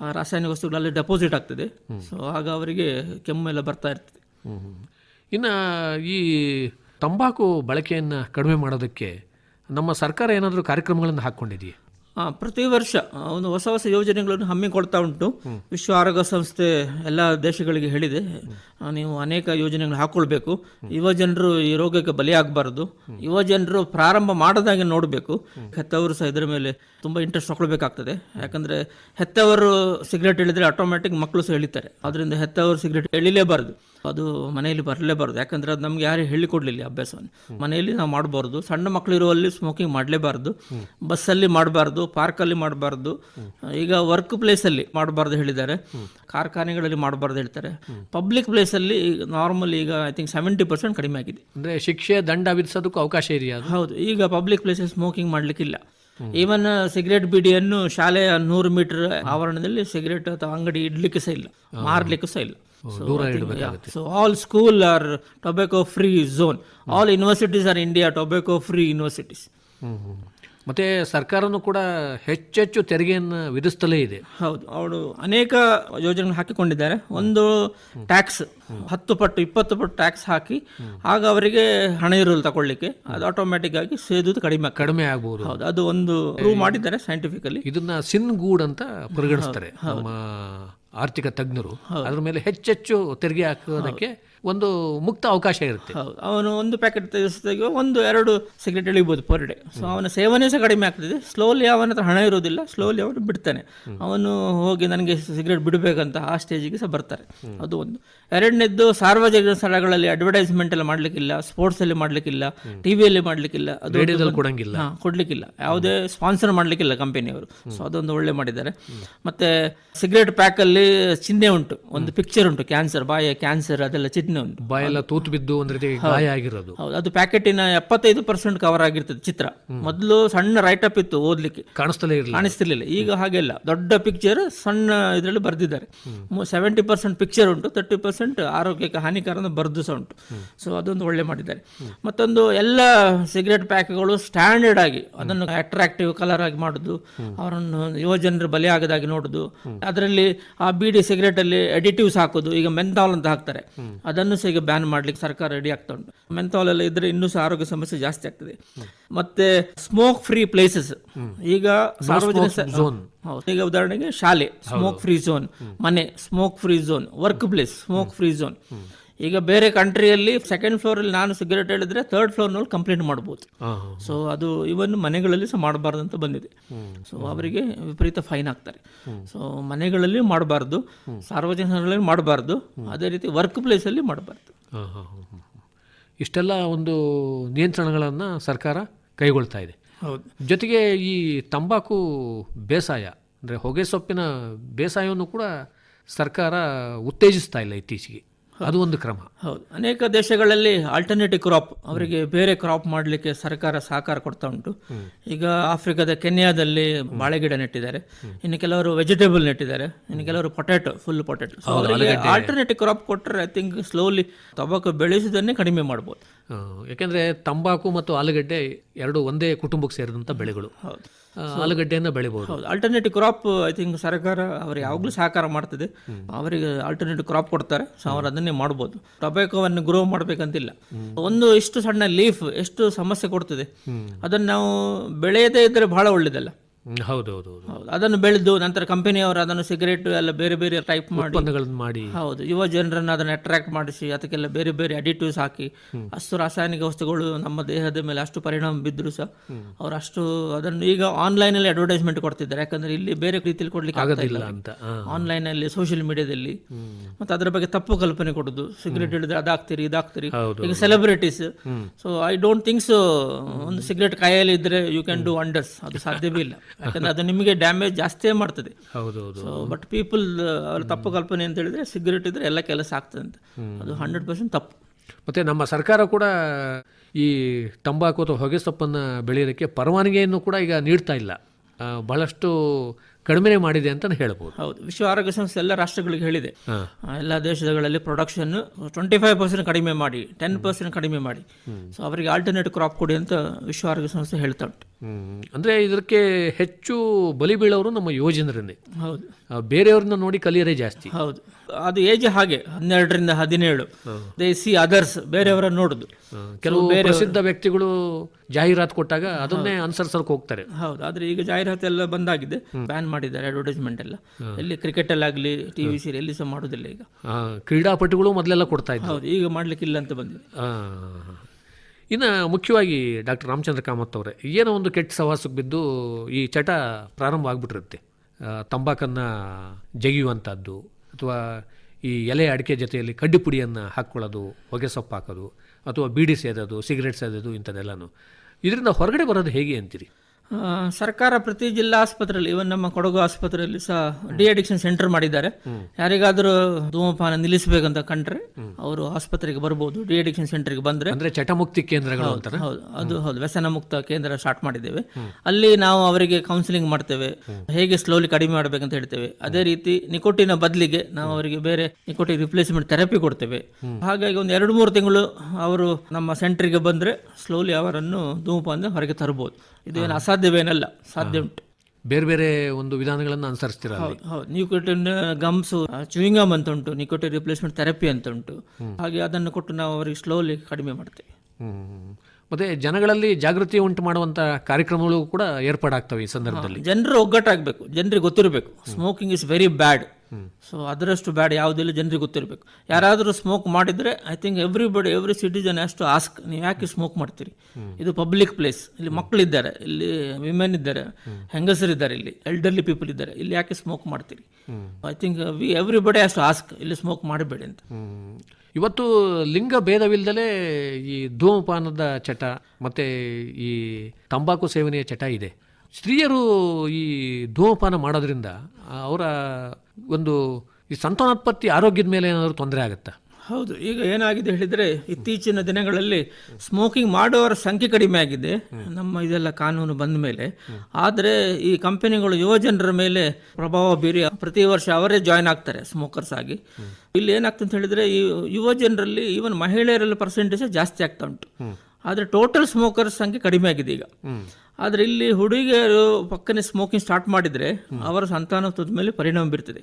ಆ ರಾಸಾಯನಿಕ ವಸ್ತುಗಳು ಅಲ್ಲಿ ಡೆಪಾಸಿಟ್ ಆಗ್ತದೆ. ಸೊ ಆಗ ಅವರಿಗೆ ಕೆಮ್ಮು ಎಲ್ಲ ಬರ್ತಾ ಇರ್ತದೆ. ಇನ್ನು ಈ ತಂಬಾಕು ಬಳಕೆಯನ್ನು ಕಡಿಮೆ ಮಾಡೋದಕ್ಕೆ ನಮ್ಮ ಸರ್ಕಾರ ಏನಾದರೂ ಕಾರ್ಯಕ್ರಮಗಳನ್ನು ಹಾಕ್ಕೊಂಡಿದೆಯೇ? ಪ್ರತಿ ವರ್ಷ ಒಂದು ಹೊಸ ಹೊಸ ಯೋಜನೆಗಳನ್ನು ಹಮ್ಮಿಕೊಳ್ತಾ ಉಂಟು. ವಿಶ್ವ ಆರೋಗ್ಯ ಸಂಸ್ಥೆ ಎಲ್ಲ ದೇಶಗಳಿಗೆ ಹೇಳಿದೆ. ನೀವು ಅನೇಕ ಯೋಜನೆಗಳು ಹಾಕೊಳ್ಬೇಕು. ಯುವ ಜನರು ಈ ರೋಗಕ್ಕೆ ಬಲಿಯಾಗಬಾರದು. ಯುವ ಜನರು ಪ್ರಾರಂಭ ಮಾಡದಾಗೆ ನೋಡಬೇಕು. ಹೆತ್ತವರು ಸಹ ಇದರ ಮೇಲೆ ತುಂಬ ಇಂಟ್ರೆಸ್ಟ್ ತಗೊಳ್ಬೇಕಾಗ್ತದೆ. ಯಾಕಂದ್ರೆ ಹೆತ್ತವರು ಸಿಗರೇಟ್ ಹೇಳಿದ್ರೆ ಆಟೋಮ್ಯಾಟಿಕ್ ಮಕ್ಕಳು ಸಹ ಎಳಿತಾರೆ. ಅದರಿಂದ ಹೆತ್ತವರು ಸಿಗರೇಟ್ ಎಳಿಲೇಬಾರದು. ಅದು ಮನೆಯಲ್ಲಿ ಬರಲೇಬಾರ್ದು. ಯಾಕಂದ್ರೆ ಅದು ನಮ್ಗೆ ಯಾರು ಹೇಳಿಕೊಡ್ಲಿಲ್ಲ ಅಭ್ಯಾಸವನ್ನು. ಮನೆಯಲ್ಲಿ ನಾವು ಮಾಡಬಾರ್ದು. ಸಣ್ಣ ಮಕ್ಕಳು ಇರುವಲ್ಲಿ ಸ್ಮೋಕಿಂಗ್ ಮಾಡಲೇಬಾರ್ದು. ಬಸ್ಸಲ್ಲಿ ಮಾಡಬಾರ್ದು ಪಾರ್ಕಲ್ಲಿ ಮಾಡಬಾರ್ದು. ಈಗ ವರ್ಕ್ ಪ್ಲೇಸಲ್ಲಿ ಮಾಡಬಾರ್ದು ಹೇಳಿದ್ದಾರೆ. ಕಾರ್ಖಾನೆಗಳಲ್ಲಿ ಮಾಡಬಾರ್ದು ಹೇಳ್ತಾರೆ. ಪಬ್ಲಿಕ್ ಪ್ಲೇಸಲ್ಲಿ ನಾರ್ಮಲ್ ಈಗ ಐ ಥಿಂಕ್ ಸೆವೆಂಟಿ ಪರ್ಸೆಂಟ್ ಕಡಿಮೆ ಆಗಿದೆ. ಅಂದರೆ ಶಿಕ್ಷೆ ದಂಡ ವಿಧಿಸೋದಕ್ಕೂ ಅವಕಾಶ ಇದೆಯಾ ಹೌದು. ಈಗ ಪಬ್ಲಿಕ್ ಪ್ಲೇಸಸ್ ಸ್ಮೋಕಿಂಗ್ ಮಾಡ್ಲಿಕ್ಕಿಲ್ಲ. ಈವನ್ ಸಿಗರೇಟ್ ಬಿಡಿಯನ್ನು ಶಾಲೆಯ ನೂರು ಮೀಟರ್ ಆವರಣದಲ್ಲಿ ಸಿಗರೇಟ್ ಅಥವಾ ಅಂಗಡಿ ಇಡ್ಲಿಕ್ಕೆ ಸಹ ಇಲ್ಲ. ಮಾರ್ಲಿಕ್ಕೆ ಸಹ ಇಲ್ಲ. So all school are tobacco free zone all universities are India tobacco free hmm. ಮತ್ತೆ ಸರ್ಕಾರನೂ ಕೂಡ ಹೆಚ್ಚೆಚ್ಚು ತೆರಿಗೆಯನ್ನು ವಿಧಿಸ್ತಲೇ ಇದೆ. ಹೌದು. ಅವರು ಅನೇಕ ಯೋಜನೆಗಳು ಹಾಕಿಕೊಂಡಿದ್ದಾರೆ. ಒಂದು ಟ್ಯಾಕ್ಸ್ ಹತ್ತು ಪಟ್ಟು ಇಪ್ಪತ್ತು ಪಟ್ಟು ಟ್ಯಾಕ್ಸ್ ಹಾಕಿ ಆಗ ಅವರಿಗೆ ಹಣ ಇರೋದು ತಗೊಳ್ಳಿಕ್ಕೆ. ಅದು ಆಟೋಮ್ಯಾಟಿಕ್ ಆಗಿ ಸೇದುದು ಕಡಿಮೆ. ಕಡಿಮೆ ಆಗಬಹುದು ಹೌದು. ಅದು ಒಂದು ಪ್ರೂವ್ ಮಾಡಿದ್ದಾರೆ ಸೈಂಟಿಫಿಕಲಿ ಇದನ್ನ ಸಿನ್ ಗೂಡ್ ಅಂತ ಪರಿಗಣಿಸ್ತಾರೆ. ನಮ್ಮ ಆರ್ಥಿಕ ತಜ್ಞರು ಅದ್ರ ಮೇಲೆ ಹೆಚ್ಚೆಚ್ಚು ತೆರಿಗೆ ಹಾಕೋದಕ್ಕೆ ಒಂದು ಮುಕ್ತ ಅವಕಾಶ ಇರುತ್ತೆ. ಅವನು ಒಂದು ಪ್ಯಾಕೆಟ್ ತೆಗೆಯುವ ಒಂದು ಎರಡು ಸಿಗರೇಟ್ ಎಳಿಬೋದು ಪರ್ ಡೇ ಸೊ ಅವನ ಸೇವನೆ ಸಹ ಕಡಿಮೆ ಆಗ್ತದೆ. ಸ್ಲೋಲಿ ಅವನ ಹತ್ರ ಹಣ ಇರೋದಿಲ್ಲ. ಸ್ಲೋಲಿ ಅವನು ಬಿಡ್ತಾನೆ. ಅವನು ಹೋಗಿ ನನಗೆ ಸಿಗರೇಟ್ ಬಿಡಬೇಕಂತ ಆ ಸ್ಟೇಜಿಗೆ ಸಹ ಬರ್ತಾರೆ. ಅದು ಒಂದು. ಎರಡನೇದ್ದು ಸಾರ್ವಜನಿಕ ಸ್ಥಳಗಳಲ್ಲಿ ಅಡ್ವರ್ಟೈಸ್ಮೆಂಟ್ ಎಲ್ಲ ಮಾಡ್ಲಿಕ್ಕಿಲ್ಲ ಸ್ಪೋರ್ಟ್ಸ್ ಅಲ್ಲಿ ಮಾಡ್ಲಿಕ್ಕಿಲ್ಲ ಟಿವಿಯಲ್ಲಿ ಮಾಡ್ಲಿಕ್ಕಿಲ್ಲ. ಅದು ಕೊಡಂಗಿಲ್ಲ. ಕೊಡ್ಲಿಕ್ಕಿಲ್ಲ. ಯಾವುದೇ ಸ್ಪಾನ್ಸರ್ ಮಾಡ್ಲಿಕ್ಕಿಲ್ಲ ಕಂಪನಿಯವರು ಸೊ ಅದೊಂದು ಒಳ್ಳೆ ಮಾಡಿದ್ದಾರೆ. ಮತ್ತೆ ಸಿಗರೇಟ್ ಪ್ಯಾಕ್ ಅಲ್ಲಿ ಚಿಹ್ನೆ ಉಂಟು. ಒಂದು ಪಿಕ್ಚರ್ ಉಂಟು. ಕ್ಯಾನ್ಸರ್ ಬಾಯ ಕ್ಯಾನ್ಸರ್ ಅದೆಲ್ಲ ಚಿಹ್ನೆ ಬಾಯೆಲ್ಲ ತೂತು ಬಿದ್ದು ಒಂದ್ ರೀತಿ ಗಾಯ ಆಗಿರೋದು. ಹೌದು ಅದು ಪ್ಯಾಕೆಟಿನ ಎಪ್ಪತ್ತೈದು ಪರ್ಸೆಂಟ್ ಕವರ್ ಆಗಿರ್ತದೆ ಚಿತ್ರ. ಮೊದಲು ಸಣ್ಣ ರೈಟ್ ಅಪ್ ಇತ್ತು ಓದ್ಲಿಕ್ಕೆ. ಕಾಣಿಸ್ತಲೇ ಇರಲಿಲ್ಲ. ಕಾಣಿಸ್ತಿರ್ಲಿಲ್ಲ. ಈಗ ಹಾಗೆಲ್ಲ ದೊಡ್ಡ ಪಿಕ್ಚರ್ ಸಣ್ಣ ಇದರಲ್ಲಿ ಬರ್ದಿದ್ದಾರೆ. ಸೆವೆಂಟಿ ಪರ್ಸೆಂಟ್ ಪಿಕ್ಚರ್ ಉಂಟು ತರ್ಟಿ ಪರ್ಸೆಂಟ್ ಆರೋಗ್ಯಕ್ಕೆ ಹಾನಿಕರ ಬರೆದು ಸಹ ಉಂಟು. ಸೊ ಅದೊಂದು ಒಳ್ಳೆ ಮಾಡಿದ್ದಾರೆ. ಮತ್ತೊಂದು ಎಲ್ಲ ಸಿಗರೇಟ್ ಪ್ಯಾಕ್ಗಳು ಸ್ಟ್ಯಾಂಡರ್ಡ್ ಆಗಿ ಅದನ್ನು ಅಟ್ರಾಕ್ಟಿವ್ ಕಲರ್ ಆಗಿ ಮಾಡುದು ಅವರನ್ನು ಯುವಜನರು ಬಲಿ ಆಗದಾಗಿ ನೋಡುದು. ಅದರಲ್ಲಿ ಆ ಬೀಡಿ ಸಿಗರೇಟ್ ಅಲ್ಲಿ ಅಡಿಟಿವ್ಸ್ ಹಾಕೋದು ಈಗ ಮೆಂಥಾಲ್ ಅಂತ ಹಾಕ್ತಾರೆ. ಅದನ್ನು ಸಹ ಈಗ ಬ್ಯಾನ್ ಮಾಡ್ಲಿಕ್ಕೆ ಸರ್ಕಾರ ರೆಡಿ ಆಗ್ತಾ ಉಂಟು. ಮೆಂಥಾಲ್ ಎಲ್ಲ ಇದ್ರೆ ಇನ್ನೂ ಸಹ ಆರೋಗ್ಯ ಸಮಸ್ಯೆ ಜಾಸ್ತಿ ಆಗ್ತದೆ. ಮತ್ತೆ ಸ್ಮೋಕ್ ಫ್ರೀ ಪ್ಲೇಸಸ್ ಈಗ ಸಾರ್ವಜನಿಕ. ಈಗ ಉದಾಹರಣೆಗೆ ಶಾಲೆ ಸ್ಮೋಕ್ ಫ್ರೀ ಝೋನ್ ಮನೆ smoke free zone work place smoke free zone ಈಗ ಬೇರೆ ಕಂಟ್ರಿಯಲ್ಲಿ ಸೆಕೆಂಡ್ ಫ್ಲೋರ್ ಅಲ್ಲಿ ನಾನು ಸಿಗರೇಟ್ ಹೇಳಿದ್ರೆ ಥರ್ಡ್ ಫ್ಲೋರ್ನಲ್ಲಿ ಕಂಪ್ಲೇಂಟ್ ಹಾ. ಸೊ ಅದು ಇವನ್ ಮನೆಗಳಲ್ಲಿ ಸಹ ಮಾಡಬಾರ್ದು ಅಂತ ಬಂದಿದೆ. ಸೊ ಅವರಿಗೆ ವಿಪರೀತ ಫೈನ್ ಆಗ್ತಾರೆ. ಸೊ ಮನೆಗಳಲ್ಲಿ ಮಾಡಬಾರ್ದು ಸಾರ್ವಜನಿಕರಲ್ಲಿ ಮಾಡಬಾರ್ದು ಅದೇ ರೀತಿ ವರ್ಕ್ ಪ್ಲೇಸಲ್ಲಿ ಮಾಡಬಾರ್ದು. ಇಷ್ಟೆಲ್ಲ ಒಂದು ನಿಯಂತ್ರಣಗಳನ್ನು ಸರ್ಕಾರ ಕೈಗೊಳ್ತಾ ಇದೆ. ಹೌದು. ಜೊತೆಗೆ ಈ ತಂಬಾಕು ಬೇಸಾಯ ಅಂದರೆ ಹೊಗೆ ಸೊಪ್ಪಿನ ಬೇಸಾಯವನ್ನು ಕೂಡ ಸರ್ಕಾರ ಉತ್ತೇಜಿಸ್ತಾ ಇಲ್ಲ ಇತ್ತೀಚೆಗೆ. ಅದು ಒಂದು ಕ್ರಮ. ಹೌದು. ಅನೇಕ ದೇಶಗಳಲ್ಲಿ ಆಲ್ಟರ್ನೇಟಿವ್ ಕ್ರಾಪ್ ಅವರಿಗೆ ಬೇರೆ ಕ್ರಾಪ್ ಮಾಡಲಿಕ್ಕೆ ಸರ್ಕಾರ ಸಹಕಾರ ಕೊಡ್ತಾ ಉಂಟು. ಈಗ ಆಫ್ರಿಕಾದ ಕೆನ್ಯಾದಲ್ಲಿ ಬಾಳೆಗಿಡ ನೆಟ್ಟಿದ್ದಾರೆ. ಇನ್ನು ಕೆಲವರು ವೆಜಿಟೇಬಲ್ ನೆಟ್ಟಿದ್ದಾರೆ. ಇನ್ನು ಕೆಲವರು potato full potato alternative crop ಕೊಟ್ಟರೆ ಐ ಥಿಂಕ್ ಸ್ಲೋಲಿ ತಂಬಾಕು ಬೆಳೆಸುವುದನ್ನೇ ಕಡಿಮೆ ಮಾಡ್ಬೋದು. ಯಾಕಂದ್ರೆ ತಂಬಾಕು ಮತ್ತು ಆಲೂಗಡ್ಡೆ ಎರಡು ಒಂದೇ ಕುಟುಂಬಕ್ಕೆ ಸೇರಿದಂಥ ಬೆಳೆಗಳು. ಹೌದು. ಆಲೂಗಡ್ಡೆಯನ್ನು ಬೆಳಿಬೋದು. ಹೌದು. ಆಲ್ಟರ್ನೇಟಿವ್ ಕ್ರಾಪ್ ಐ ಥಿಂಕ್ ಸರ್ಕಾರ ಅವ್ರಿಗೆ ಯಾವಾಗಲೂ ಸಹಕಾರ ಮಾಡ್ತದೆ. ಅವರಿಗೆ ಆಲ್ಟರ್ನೇಟಿವ್ ಕ್ರಾಪ್ ಕೊಡ್ತಾರೆ. ಸೊ ಅವ್ರು ಅದನ್ನೇ ಮಾಡ್ಬೋದು. ಟೊಬ್ಯಾಕೋವನ್ನು ಗ್ರೋ ಮಾಡಬೇಕಂತಿಲ್ಲ. ಒಂದು ಇಷ್ಟು ಸಣ್ಣ ಲೀಫ್ ಎಷ್ಟು ಸಮಸ್ಯೆ ಕೊಡ್ತದೆ ಅದನ್ನು ನಾವು ಬೆಳೆಯದೇ ಇದ್ದರೆ ಬಹಳ ಒಳ್ಳೇದಲ್ಲ. ಹೌದು ಹೌದು ಹೌದು ಹೌದು ಅದನ್ನು ಬೆಳೆದು ನಂತರ ಕಂಪನಿಯವರು ಅದನ್ನು ಸಿಗರೇಟ್ ಎಲ್ಲ ಬೇರೆ ಬೇರೆ ಟೈಪ್ ಮಾಡಿ ಮಾಡಿ. ಹೌದು ಯುವ ಜನರನ್ನು ಅದನ್ನು ಅಟ್ರಾಕ್ಟ್ ಮಾಡಿಸಿ ಅದಕ್ಕೆಲ್ಲ ಬೇರೆ ಬೇರೆ ಅಡಿಟಿವ್ಸ್ ಹಾಕಿ ಅಷ್ಟು ರಾಸಾಯನಿಕ ವಸ್ತುಗಳು ನಮ್ಮ ದೇಹದ ಮೇಲೆ ಅಷ್ಟು ಪರಿಣಾಮ ಬಿದ್ದರೂ ಸಹ ಅವ್ರು ಅಷ್ಟು ಅದನ್ನು ಈಗ ಆನ್ಲೈನಲ್ಲಿ ಅಡ್ವರ್ಟೈಸ್ಮೆಂಟ್ ಕೊಡ್ತಿದ್ದಾರೆ. ಯಾಕಂದ್ರೆ ಇಲ್ಲಿ ಬೇರೆ ರೀತಿಯಲ್ಲಿ ಕೊಡ್ಲಿಕ್ಕೆ ಇಲ್ಲ ಅಂತ ಆನ್ಲೈನ್ ಅಲ್ಲಿ ಸೋಷಿಯಲ್ ಮೀಡಿಯಾದಲ್ಲಿ ಮತ್ತೆ ಅದರ ಬಗ್ಗೆ ತಪ್ಪು ಕಲ್ಪನೆ ಕೊಡುದು. ಸಿಗರೇಟ್ ಹಿಡಿದ್ರೆ ಅದಾಗ್ತೀರಿ ಇದಾಗ್ತೀರಿ. ಈಗ celebrities so I don't thinks ಒಂದು ಸಿಗರೇಟ್ ಕೈಯಲ್ಲಿ ಇದ್ರೆ ಯು ಕ್ಯಾನ್ ಡೂ ವಂಡರ್ಸ್ ಅದು ಸಾಧ್ಯವೇ ಇಲ್ಲ. ಯಾಕಂದ್ರೆ ಅದು ನಿಮಗೆ ಡ್ಯಾಮೇಜ್ ಜಾಸ್ತಿಯೇ ಮಾಡ್ತದೆ. ಹೌದು ಹೌದು ಸೊ ಬಟ್ ಪೀಪಲ್ ಅವ್ರ ತಪ್ಪು ಕಲ್ಪನೆ ಅಂತ ಹೇಳಿದ್ರೆ ಸಿಗರೇಟ್ ಇದ್ರೆ ಎಲ್ಲ ಕೆಲಸ ಆಗ್ತದೆ ಅಂತ ಅದು ಹಂಡ್ರೆಡ್ ಪರ್ಸೆಂಟ್ ತಪ್ಪು. ಮತ್ತೆ ನಮ್ಮ ಸರ್ಕಾರ ಕೂಡ ಈ ತಂಬಾಕು ಅಥವಾ ಹೊಗೆ ಸೊಪ್ಪನ್ನು ಬೆಳೆಯೋದಕ್ಕೆ ಪರವಾನಗಿಯನ್ನು ಕೂಡ ಈಗ ನೀಡ್ತಾ ಇಲ್ಲ. ಬಹಳಷ್ಟು ಕಡಿಮೆ ಮಾಡಿದೆ ಅಂತ ಹೇಳ್ಬೋದು. ಹೌದು. ವಿಶ್ವ ಆರೋಗ್ಯ ಸಂಸ್ಥೆ ಎಲ್ಲ ರಾಷ್ಟ್ರಗಳಿಗೆ ಹೇಳಿದೆ. ಎಲ್ಲ ದೇಶಗಳಲ್ಲಿ ಪ್ರೊಡಕ್ಷನ್ ಟ್ವೆಂಟಿ ಫೈವ್ ಪರ್ಸೆಂಟ್ ಕಡಿಮೆ ಮಾಡಿ ಟೆನ್ ಪರ್ಸೆಂಟ್ ಕಡಿಮೆ ಮಾಡಿ. ಸೊ ಅವರಿಗೆ ಆಲ್ಟರ್ನೇಟ್ ಕ್ರಾಪ್ ಕೊಡಿ ಅಂತ ವಿಶ್ವ ಆರೋಗ್ಯ ಸಂಸ್ಥೆ ಹೇಳ್ತಾ ಉಂಟು. ಅಂದ್ರೆ ಇದಕ್ಕೆ ಹೆಚ್ಚು ಬಲಿ ಬೀಳೋರು ನಮ್ಮ ಯುವಜನರನ್ನೇ. ಹೌದು. ಬೇರೆಯವ್ರನ್ನ ನೋಡಿ ಕಲಿಯರೇ ಜಾಸ್ತಿ. ಹೌದು. ಅದು ಏಜ್ ಹಾಗೆ ಹನ್ನೆರಡರಿಂದ ಹದಿನೇಳು. ದೇ ಸಿ ಅದರ್ಸ್ ಬೇರೆಯವರ ನೋಡುದು. ಕೆಲವು ಕೆಲವು ಪ್ರಸಿದ್ಧ ವ್ಯಕ್ತಿಗಳು ಜಾಹೀರಾತು ಕೊಟ್ಟಾಗ ಅದನ್ನೇ ಅನುಸರಿಸೋಕೆ ಹೋಗ್ತಾರೆ. ಹೌದು. ಆದ್ರೆ ಈಗ ಜಾಹೀರಾತು ಎಲ್ಲ ಬಂದಾಗಿದೆ. ಬ್ಯಾನ್ ಮಾಡಿದ್ದಾರೆ ಅಡ್ವರ್ಟೈಸ್ಮೆಂಟ್ ಎಲ್ಲ. ಎಲ್ಲಿ ಕ್ರಿಕೆಟ್ ಅಲ್ಲಿ ಆಗ್ಲಿ ಟಿವಿ ಸೀರಿಯಲ್ ಎಲ್ಲಿ ಸಹ ಮಾಡುದಿಲ್ಲ ಈಗ. ಕ್ರೀಡಾಪಟುಗಳು ಮೊದಲೆಲ್ಲ ಕೊಡ್ತಾ ಇದ್ದಾರೆ ಹೌದು. ಈಗ ಮಾಡ್ಲಿಕ್ಕಿಲ್ಲ ಅಂತ ಬಂದಿದೆ. ಇನ್ನು ಮುಖ್ಯವಾಗಿ ಡಾಕ್ಟರ್ ರಾಮಚಂದ್ರ ಕಾಮತ್ ಅವರೇ, ಏನೋ ಒಂದು ಕೆಟ್ಟ ಸವಾಸಕ್ಕೆ ಬಿದ್ದು ಈ ಚಟ ಪ್ರಾರಂಭ ಆಗಿಬಿಟ್ಟಿರುತ್ತೆ. ತಂಬಾಕನ್ನು ಜಗಿಯುವಂಥದ್ದು ಅಥವಾ ಈ ಎಲೆ ಅಡಿಕೆ ಜೊತೆಯಲ್ಲಿ ಕಡ್ಡಿ ಪುಡಿಯನ್ನು ಹಾಕ್ಕೊಳ್ಳೋದು ಹೊಗೆ ಸೊಪ್ಪು ಹಾಕೋದು ಅಥವಾ ಬೀಡಿ ಸೇದೋದು, ಸಿಗರೇಟ್ ಸೇದೋದು ಇಂಥದ್ದೆಲ್ಲನೂ. ಇದರಿಂದ ಹೊರಗಡೆ ಬರೋದು ಹೇಗೆ ಅಂತೀರಿ? ಸರ್ಕಾರ ಪ್ರತಿ ಜಿಲ್ಲಾ ಆಸ್ಪತ್ರೆಯಲ್ಲಿ ಇವನ್ ನಮ್ಮ ಕೊಡಗು ಆಸ್ಪತ್ರೆಯಲ್ಲಿ ಸಹ ಡಿ ಅಡಿಕ್ಷನ್ ಸೆಂಟರ್ ಮಾಡಿದ್ದಾರೆ. ಯಾರಿಗಾದರೂ ಧೂಮಪಾನ ನಿಲ್ಲಿಸಬೇಕಂತ ಕಂಡ್ರೆ ಅವರು ಆಸ್ಪತ್ರೆಗೆ ಬರಬಹುದು ಡಿ ಅಡಿಕ್ಷನ್ ಸೆಂಟರ್ಗೆ ಬಂದ್ರೆ. ಅಂದರೆ ಚಟಮುಕ್ತಿ ಕೇಂದ್ರಗಳು ಹೌದು ಅದು ಹೌದು ವ್ಯಸನ ಮುಕ್ತ ಕೇಂದ್ರ ಸ್ಟಾರ್ಟ್ ಮಾಡಿದ್ದೇವೆ. ಅಲ್ಲಿ ನಾವು ಅವರಿಗೆ ಕೌನ್ಸಿಲಿಂಗ್ ಮಾಡ್ತೇವೆ. ಹೇಗೆ ಸ್ಲೋಲಿ ಕಡಿಮೆ ಮಾಡಬೇಕಂತ ಹೇಳ್ತೇವೆ. ಅದೇ ರೀತಿ ನಿಕೋಟಿನ ಬದಲಿಗೆ ನಾವು ಅವರಿಗೆ ಬೇರೆ ನಿಕೋಟಿನ್ ರಿಪ್ಲೇಸ್ಮೆಂಟ್ ಥೆರಪಿ ಕೊಡ್ತೇವೆ. ಹಾಗಾಗಿ ಒಂದು ಎರಡು ಮೂರು ತಿಂಗಳು ಅವರು ನಮ್ಮ ಸೆಂಟರ್ಗೆ ಬಂದ್ರೆ ಸ್ಲೋಲಿ ಅವರನ್ನು ಧೂಮಪಾನ ಹೊರಗೆ ತರಬಹುದು ಇದು ಏನು ಅಸಾಧ್ಯವೇನಲ್ಲ ಸಾಧ್ಯ ಉಂಟು. ಬೇರೆ ಬೇರೆ ಒಂದು ವಿಧಾನಗಳನ್ನು ಅನುಸರಿಸ್ತೀರ ನ್ಯೂಕೋಟಿನ್ ಹೌದು ಹೌದು. ನಿಕೋಟಿನ್ ಗಮ್ಸ್ ಚೂಯಿಂಗಮ್ ಅಂತ ಉಂಟು ನಿಕೋಟಿನ್ ರಿಪ್ಲೇಸ್ಮೆಂಟ್ ಥೆರಪಿ ಅಂತ ಉಂಟು. ಹಾಗೆ ಅದನ್ನು ಕೊಟ್ಟು ನಾವು ಅವರಿಗೆ ಸ್ಲೋಲಿ ಕಡಿಮೆ ಮಾಡ್ತೇವೆ. ಮತ್ತೆ ಜನಗಳಲ್ಲಿ ಜಾಗೃತಿ ಉಂಟು ಮಾಡುವಂಥ ಕಾರ್ಯಕ್ರಮಗಳು ಕೂಡ ಏರ್ಪಾಡಾಗ್ತವೆ ಈ ಸಂದರ್ಭದಲ್ಲಿ. ಜನರು ಒಗ್ಗಟ್ಟಾಗಬೇಕು ಜನರಿಗೆ ಗೊತ್ತಿರಬೇಕು. Smoking is very bad so ಅದರಷ್ಟು ಬ್ಯಾಡ್ ಯಾವುದಿಲ್ಲ ಜನರಿಗೆ ಗೊತ್ತಿರಬೇಕು. ಯಾರಾದರೂ ಸ್ಮೋಕ್ ಮಾಡಿದ್ರೆ I think everybody every citizen ಅಷ್ಟು ಆಸ್ಕ್ ನೀವು ಯಾಕೆ ಸ್ಮೋಕ್ ಮಾಡ್ತೀರಿ? ಇದು ಪಬ್ಲಿಕ್ ಪ್ಲೇಸ್ ಇಲ್ಲಿ ಮಕ್ಕಳಿದ್ದಾರೆ ಇಲ್ಲಿ ವಿಮೆನ್ ಇದ್ದಾರೆ, ಹೆಂಗಸರಿದ್ದಾರೆ ಇಲ್ಲಿ ಎಲ್ಡರ್ಲಿ ಪೀಪಲ್ ಇದ್ದಾರೆ, ಇಲ್ಲಿ ಯಾಕೆ ಸ್ಮೋಕ್ ಮಾಡ್ತೀರಿ? I think we everybody has to ask ಇಲ್ಲಿ ಸ್ಮೋಕ್ ಮಾಡಬೇಡಿ ಅಂತ. ಇವತ್ತು ಲಿಂಗ ಭೇದವಿಲ್ಲದಲೇ ಈ ಧೂಮಪಾನದ ಚಟ, ಮತ್ತೆ ಈ ತಂಬಾಕು ಸೇವನೆಯ ಚಟ ಇದೆ. ಸ್ತ್ರೀಯರು ಈ ಧೂಮಪಾನ ಮಾಡೋದ್ರಿಂದ ಅವರ ಒಂದು ಈ ಸಂತಾನೋತ್ಪತ್ತಿ ಆರೋಗ್ಯದ ಮೇಲೆ ಏನಾದರೂ ತೊಂದರೆ ಆಗುತ್ತಾ? ಹೌದು, ಈಗ ಏನಾಗಿದೆ ಹೇಳಿದರೆ ಇತ್ತೀಚಿನ ದಿನಗಳಲ್ಲಿ ಸ್ಮೋಕಿಂಗ್ ಮಾಡುವವರ ಸಂಖ್ಯೆ ಕಡಿಮೆ ಆಗಿದೆ. ನಮ್ಮ ಇದೆಲ್ಲ ಕಾನೂನು ಬಂದ ಮೇಲೆ. ಆದರೆ ಈ ಕಂಪನಿಗಳು ಯುವಜನರ ಮೇಲೆ ಪ್ರಭಾವ ಬೀರಿ ಪ್ರತಿ ವರ್ಷ ಅವರೇ ಜಾಯ್ನ್ ಆಗ್ತಾರೆ ಸ್ಮೋಕರ್ಸ್ ಆಗಿ. ಇಲ್ಲಿ ಏನಾಗ್ತದೆ ಅಂತ ಹೇಳಿದರೆ ಈ ಯುವ ಜನರಲ್ಲಿ ಈವನ್ ಮಹಿಳೆಯರಲ್ಲಿ ಪರ್ಸೆಂಟೇಜ್ ಜಾಸ್ತಿ ಆಗ್ತಾ ಉಂಟು. ಆದರೆ ಟೋಟಲ್ ಸ್ಮೋಕರ್ಸ್ ಸಂಖ್ಯೆ ಕಡಿಮೆ ಆಗಿದೆ ಈಗ. ಆದರೆ ಇಲ್ಲಿ ಹುಡುಗಿಯರು ಪಕ್ಕನೆ ಸ್ಮೋಕಿಂಗ್ ಸ್ಟಾರ್ಟ್ ಮಾಡಿದ್ರೆ ಅವರ ಸಂತಾನತ್ವದ ಮೇಲೆ ಪರಿಣಾಮ ಬೀರ್ತದೆ.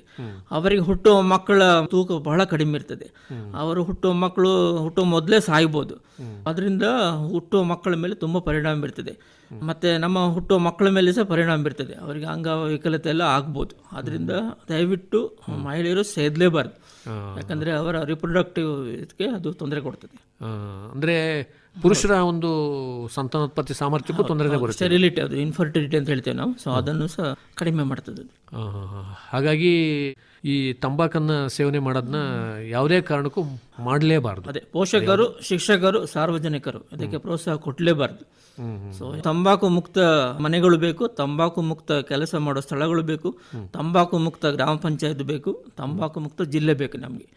ಅವರಿಗೆ ಹುಟ್ಟುವ ಮಕ್ಕಳ ತೂಕ ಬಹಳ ಕಡಿಮೆ ಇರ್ತದೆ. ಅವರು ಹುಟ್ಟುವ ಮಕ್ಕಳು ಹುಟ್ಟುವ ಮೊದಲೇ ಸಾಯ್ಬೋದು. ಅದರಿಂದ ಹುಟ್ಟುವ ಮಕ್ಕಳ ಮೇಲೆ ತುಂಬ ಪರಿಣಾಮ ಬೀರ್ತದೆ. ಮತ್ತೆ ನಮ್ಮ ಹುಟ್ಟುವ ಮಕ್ಕಳ ಮೇಲೆ ಸಹ ಪರಿಣಾಮ ಬೀರ್ತದೆ. ಅವರಿಗೆ ಅಂಗವಿಕಲತೆ ಎಲ್ಲ ಆಗ್ಬೋದು. ಅದರಿಂದ ದಯವಿಟ್ಟು ಮಹಿಳೆಯರು ಸೇದಲೇಬಾರ್ದು. ಯಾಕಂದ್ರೆ ಅವರ ರಿಪ್ರೊಡಕ್ಟಿವ್ ಇದಕ್ಕೆ ಅದು ತೊಂದರೆ ಕೊಡ್ತದೆ. ಅಂದರೆ ಪುರುಷರ ಒಂದು ಸಂತಾನೋತ್ಪತ್ತಿ ಸಾಮರ್ಥ್ಯಕ್ಕೂ ತೊಂದರೆ ಬರುತ್ತೆ. ಸ್ಟೆರಿಲಿಟಿ ಅದು ಇನ್ಫರ್ಟಿಲಿಟಿ ಅಂತ ಹೇಳ್ತೇವೆ ನಾವು. ಸೊ ಅದನ್ನು ಸಹ ಕಡಿಮೆ ಮಾಡ್ತದೆ ಹಾಗಾಗಿ ಈ ತಂಬಾಕನ್ನ ಸೇವನೆ ಮಾಡೋದನ್ನ ಯಾವುದೇ ಕಾರಣಕ್ಕೂ ಮಾಡಲೇಬಾರದು. ಅದೇ ಪೋಷಕರು ಶಿಕ್ಷಕರು ಸಾರ್ವಜನಿಕರು ಇದಕ್ಕೆ ಪ್ರೋತ್ಸಾಹ ಕೊಡಲೇಬಾರ್ದು. ಸೊ ತಂಬಾಕು ಮುಕ್ತ ಮನೆಗಳು ಬೇಕು ತಂಬಾಕು ಮುಕ್ತ ಕೆಲಸ ಮಾಡೋ ಸ್ಥಳಗಳು ಬೇಕು ತಂಬಾಕು ಮುಕ್ತ ಗ್ರಾಮ ಪಂಚಾಯತ್ ಬೇಕು ತಂಬಾಕು ಮುಕ್ತ ಜಿಲ್ಲೆ ಬೇಕು ನಮಗೆ.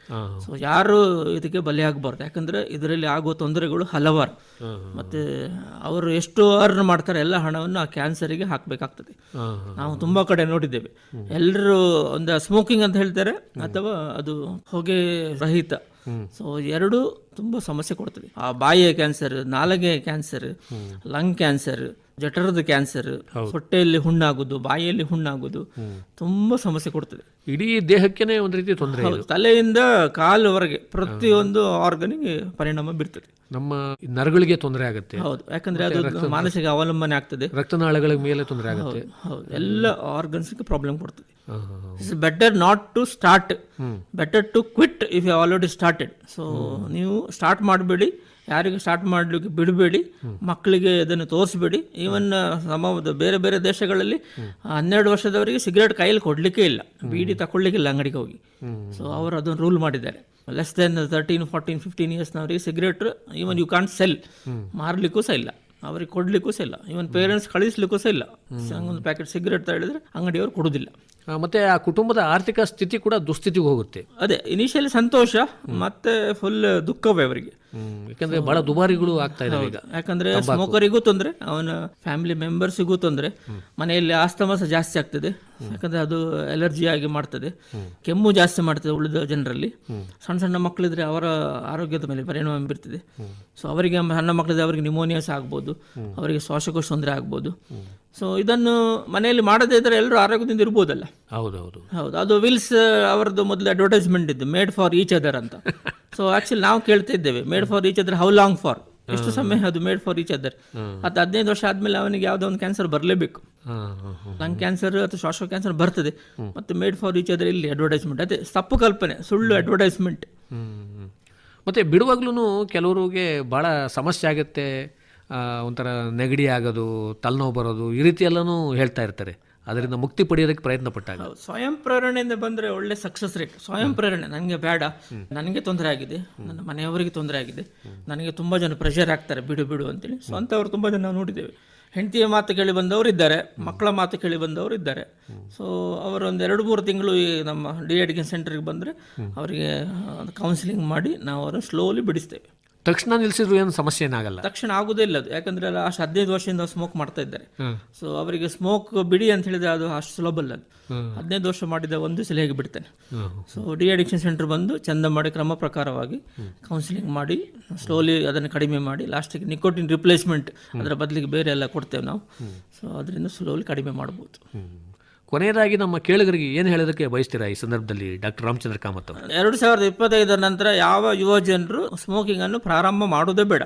ಸೊ ಯಾರು ಇದಕ್ಕೆ ಬಲಿಯಾಗಬಾರ್ದು ಯಾಕಂದ್ರೆ ಇದರಲ್ಲಿ ಆಗುವ ತೊಂದರೆಗಳು ಹಲವಾರು. ಮತ್ತೆ ಅವರು ಎಷ್ಟು ಅರ್ನ್ ಮಾಡ್ತಾರೆ ಎಲ್ಲ ಹಣವನ್ನು ಆ ಕ್ಯಾನ್ಸರಿಗೆ ಹಾಕಬೇಕಾಗ್ತದೆ. ನಾವು ತುಂಬಾ ಕಡೆ ನೋಡಿದ್ದೇವೆ. ಎಲ್ಲರೂ ಒಂದು ಸ್ಮೋಕಿಂಗ್ ಅಂತ ಹೇಳ್ತಾರೆ ಅಥವಾ ಅದು ಹೊಗೆ ರಹಿತ. ಸೊ ಎರಡು ತುಂಬಾ ಸಮಸ್ಯೆ ಕೊಡ್ತದೆ. ಆ ಬಾಯಿಯ ಕ್ಯಾನ್ಸರ್ ನಾಲಗೆ ಕ್ಯಾನ್ಸರ್ ಲಂಗ್ ಕ್ಯಾನ್ಸರ್ ಜಠರದ ಕ್ಯಾನ್ಸರ್ ಹೊಟ್ಟೆಯಲ್ಲಿ ಹುಣ್ಣಾಗುದು ಬಾಯಿಯಲ್ಲಿ ಹುಣ್ಣಾಗುದು ತುಂಬಾ ಸಮಸ್ಯೆ ಕೊಡ್ತದೆ. ಇಡೀ ದೇಹಕ್ಕೆನೆ ಒಂದು ರೀತಿ ತೊಂದರೆ ತಲೆಯಿಂದ ಕಾಲುವರೆಗೆ ಪ್ರತಿಯೊಂದು ಆರ್ಗನಿಗೆ ಪರಿಣಾಮ ಬೀರ್ತದೆ. ನಮ್ಮ ನರಗಳಿಗೆ ತೊಂದರೆ ಆಗುತ್ತೆ. ಹೌದು ಯಾಕಂದ್ರೆ ಅದು ಮಾನಸಿಕ ಅವಲಂಬನೆ ಆಗ್ತದೆ. ರಕ್ತನಾಳಗಳ ಮೇಲೆ ತೊಂದರೆ ಆಗುತ್ತೆ. ಹೌದು ಎಲ್ಲ ಆರ್ಗನ್ಸ್ಗೆ ಪ್ರಾಬ್ಲಮ್ ಕೊಡ್ತದೆ. It's better not to start better to quit if you already started so ನೀವು ಸ್ಟಾರ್ಟ್ ಮಾಡಬೇಡಿ. ಯಾರಿಗೂ ಸ್ಟಾರ್ಟ್ ಮಾಡಲಿಕ್ಕೆ ಬಿಡಬೇಡಿ. ಮಕ್ಕಳಿಗೆ ಇದನ್ನು ತೋರಿಸ್ಬೇಡಿ. ಈವನ್ ಸಮ ಬೇರೆ ಬೇರೆ ದೇಶಗಳಲ್ಲಿ ಹನ್ನೆರಡು ವರ್ಷದವರಿಗೆ ಸಿಗರೇಟ್ ಕೈಯಲ್ಲಿ ಕೊಡಲಿಕ್ಕೆ ಇಲ್ಲ. ಬೀಡಿ ತಗೊಳ್ಲಿಕ್ಕಿಲ್ಲ ಅಂಗಡಿಗೆ ಹೋಗಿ. ಸೊ ಅವರು ಅದನ್ನು ರೂಲ್ ಮಾಡಿದ್ದಾರೆ. Less then thirteen fourteen fifteen ಇಯರ್ಸ್ನವರಿಗೆ cigarette even you can't sell ಮಾರಲಿಕ್ಕೂ ಸಹ ಇಲ್ಲ. ಅವರಿಗೆ ಕೊಡಲಿಕ್ಕೂ ಸಹ ಇಲ್ಲ. ಇವನ್ ಪೇರೆಂಟ್ಸ್ ಕಳಿಸ್ಲಿಕ್ಕೂ ಸಹ ಇಲ್ಲ. ಒಂದು ಪ್ಯಾಕೆಟ್ ಸಿಗರೇಟ್ ಹೇಳಿದ್ರೆ ಅಂಗಡಿಯವರು ಕೊಡೋದಿಲ್ಲ. ಮತ್ತೆ ಆ ಕುಟುಂಬದ ಆರ್ಥಿಕ ಸ್ಥಿತಿ ಕೂಡ ದುಸ್ಥಿತಿಗೆ ಹೋಗುತ್ತೆ. ಅದೇ ಇನಿಷಿಯಲಿ ಸಂತೋಷ ಮತ್ತೆ ಫುಲ್ ದುಃಖವೇ ಅವರಿಗೆ. ಯಾಕಂದ್ರೆ ಬಹಳ ದುಬಾರಿಗಳು ಆಗ್ತಾ ಇದೆ ಈಗ. ಯಾಕಂದ್ರೆ ಸ್ಮೋಕರಿಗೂ ತೊಂದರೆ ಅವನ ಫ್ಯಾಮಿಲಿ ಮೆಂಬರ್ಸ್ಗೂ ತೊಂದರೆ. ಮನೆಯಲ್ಲಿ ಆಸ್ತಮಾಸ ಜಾಸ್ತಿ ಆಗ್ತದೆ. ಯಾಕಂದ್ರೆ ಅದು ಅಲರ್ಜಿ ಆಗಿ ಮಾಡ್ತದೆ. ಕೆಮ್ಮು ಜಾಸ್ತಿ ಮಾಡ್ತದೆ ಉಳಿದ ಜನರಲ್ಲಿ. ಸಣ್ಣ ಸಣ್ಣ ಮಕ್ಕಳಿದ್ರೆ ಅವರ ಆರೋಗ್ಯದ ಮೇಲೆ ಪರಿಣಾಮ ಬೀರ್ತದೆ. ಸೊ ಅವರಿಗೆ ಸಣ್ಣ ಮಕ್ಕಳಿದ್ರೆ ಅವರಿಗೆ ನ್ಯುಮೋನಿಯಾ ಸಹ ಆಗ್ಬೋದು. ಅವರಿಗೆ ಶ್ವಾಸಕೋಶ ತೊಂದರೆ ಆಗ್ಬೋದು. ಸೊ ಇದನ್ನು ಮನೆಯಲ್ಲಿ ಮಾಡದೇ ಇದ್ರೆ ಎಲ್ಲರೂ ಆರೋಗ್ಯದಿಂದ ಇರ್ಬೋದಲ್ಲ? ಹೌದು ಹೌದು ಹೌದು ಅದು ವಿಲ್ಸ್ ಅವರದ್ದು ಮೊದಲು ಅಡ್ವರ್ಟೈಸ್ಮೆಂಟ್ ಇದ್ದು ಮೇಡ್ ಫಾರ್ ಈಚ್ ಅದರ್ ಅಂತ. [LAUGHS] ಸೊ ಆಕ್ಚುಲಿ ನಾವು ಕೇಳ್ತಾ ಇದ್ದೇವೆ made for each other how long for ಎಷ್ಟು ಸಮಯ ಅದು ಮೇಡ್ ಫಾರ್ ಈಚ್ ಅದರ್ ಹತ್ತು ಹದಿನೈದು ವರ್ಷ ಆದ್ಮೇಲೆ ಅವನಿಗೆ ಯಾವುದೋ ಒಂದು ಕ್ಯಾನ್ಸರ್ ಬರಲೇಬೇಕು. ಲಂಗ್ ಕ್ಯಾನ್ಸರ್ ಅಥವಾ ಶ್ವಾಸ ಕ್ಯಾನ್ಸರ್ ಬರ್ತದೆ. ಮತ್ತೆ ಮೇಡ್ ಫಾರ್ ಈಚ್ ಅದರ್ ಇಲ್ಲಿ ಅಡ್ವರ್ಟೈಸ್ಮೆಂಟ್ ಅದೇ ತಪ್ಪು ಕಲ್ಪನೆ ಸುಳ್ಳು ಅಡ್ವರ್ಟೈಸ್ಮೆಂಟ್. ಮತ್ತೆ ಬಿಡುವಾಗ್ಲೂ ಕೆಲವರಿಗೆ ಬಹಳ ಸಮಸ್ಯೆ ಆಗುತ್ತೆ. ಒಂಥರ ನೆಗಡಿ ಆಗೋದು ತಲೆನೋವು ಬರೋದು ಈ ರೀತಿ ಎಲ್ಲನೂ ಹೇಳ್ತಾ ಇರ್ತಾರೆ. ಅದರಿಂದ ಮುಕ್ತಿ ಪಡೆಯೋದಕ್ಕೆ ಪ್ರಯತ್ನ ಪಟ್ಟಾಗ. ಸ್ವಯಂ ಪ್ರೇರಣೆಯಿಂದ ಬಂದ್ರೆ ಒಳ್ಳೆ ಸಕ್ಸಸ್ ರೇಟ್ ಸ್ವಯಂ ಪ್ರೇರಣೆ ನನಗೆ ಬೇಡ. ನನಗೆ ತೊಂದರೆ ಆಗಿದೆ. ನನ್ನ ಮನೆಯವರಿಗೆ ತೊಂದರೆ ಆಗಿದೆ. ನನಗೆ ತುಂಬಾ ಜನ ಪ್ರೆಷರ್ ಆಗ್ತಾರೆ ಬಿಡು ಬಿಡು ಅಂತೇಳಿ. ಸ್ವಂತವರು ತುಂಬಾ ಜನ ನಾವು ನೋಡಿದ್ದೇವೆ. ಹೆಂಡತಿಯ ಮಾತು ಕೇಳಿ ಬಂದವರು ಇದ್ದಾರೆ ಮಕ್ಕಳ ಮಾತು ಕೇಳಿ ಬಂದವರು ಇದ್ದಾರೆ. ಸೊ ಅವರೊಂದು ಎರಡು ಮೂರು ತಿಂಗಳು ಈ ನಮ್ಮ ಡಿ ಅಡಿಗೆ ಸೆಂಟರ್ಗೆ ಬಂದರೆ ಅವರಿಗೆ ಕೌನ್ಸಿಲಿಂಗ್ ಮಾಡಿ ನಾವು ಅವರು ಸ್ಲೋಲಿ ಬಿಡಿಸ್ತೇವೆ. ತಕ್ಷಣ ನಿಲ್ಸಿದ್ರು ಏನು ಸಮಸ್ಯೆ ಏನಾಗಲ್ಲ. ತಕ್ಷಣ ಆಗೋದೇ ಇಲ್ಲ ಅದು. ಯಾಕಂದ್ರೆ ಅಲ್ಲ ಅಷ್ಟು ಹದಿನೈದು ವರ್ಷದಿಂದ ಸ್ಮೋಕ್ ಮಾಡ್ತಾ ಇದ್ದಾರೆ. ಸೊ ಅವರಿಗೆ ಸ್ಮೋಕ್ ಬಿಡಿ ಅಂತ ಹೇಳಿದ್ರೆ ಅದು ಅಷ್ಟು ಸುಲಭ ಅಲ್ಲ ಅದು. ಹದಿನೈದು ವರ್ಷ ಮಾಡಿದ ಒಂದು ಸಲ ಹೇಗೆ ಬಿಡ್ತೇನೆ. ಸೊ ಡಿ ಅಡಿಕ್ಷನ್ ಸೆಂಟರ್ ಬಂದು ಚಂದ ಮಾಡಿ ಕ್ರಮ ಪ್ರಕಾರವಾಗಿ ಕೌನ್ಸಿಲಿಂಗ್ ಮಾಡಿ ಸ್ಲೋಲಿ ಅದನ್ನು ಕಡಿಮೆ ಮಾಡಿ ಲಾಸ್ಟಿಗೆ ನಿಕೋಟಿನ್ ರಿಪ್ಲೇಸ್ಮೆಂಟ್ ಅದರ ಬದಲಿಗೆ ಬೇರೆ ಎಲ್ಲ ಕೊಡ್ತೇವೆ ನಾವು. ಸೊ ಅದರಿಂದ ಸ್ಲೋಲಿ ಕಡಿಮೆ ಮಾಡ್ಬೋದು. ಕೊನೆಯದಾಗಿ ನಮ್ಮ ಕೇಳುಗರಿಗೆ ಏನು ಹೇಳೋದಕ್ಕೆ ಬಯಸ್ತೀರಾ ಈ ಸಂದರ್ಭದಲ್ಲಿ ಡಾಕ್ಟರ್ ರಾಮಚಂದ್ರ ಕಾಮತ್ ಅವರು? ಎರಡು ಸಾವಿರದ ಇಪ್ಪತ್ತೈದರ ನಂತರ ಯಾವ ಯುವ ಜನರು ಸ್ಮೋಕಿಂಗ್ ಅನ್ನು ಪ್ರಾರಂಭ ಮಾಡೋದೇ ಬೇಡ.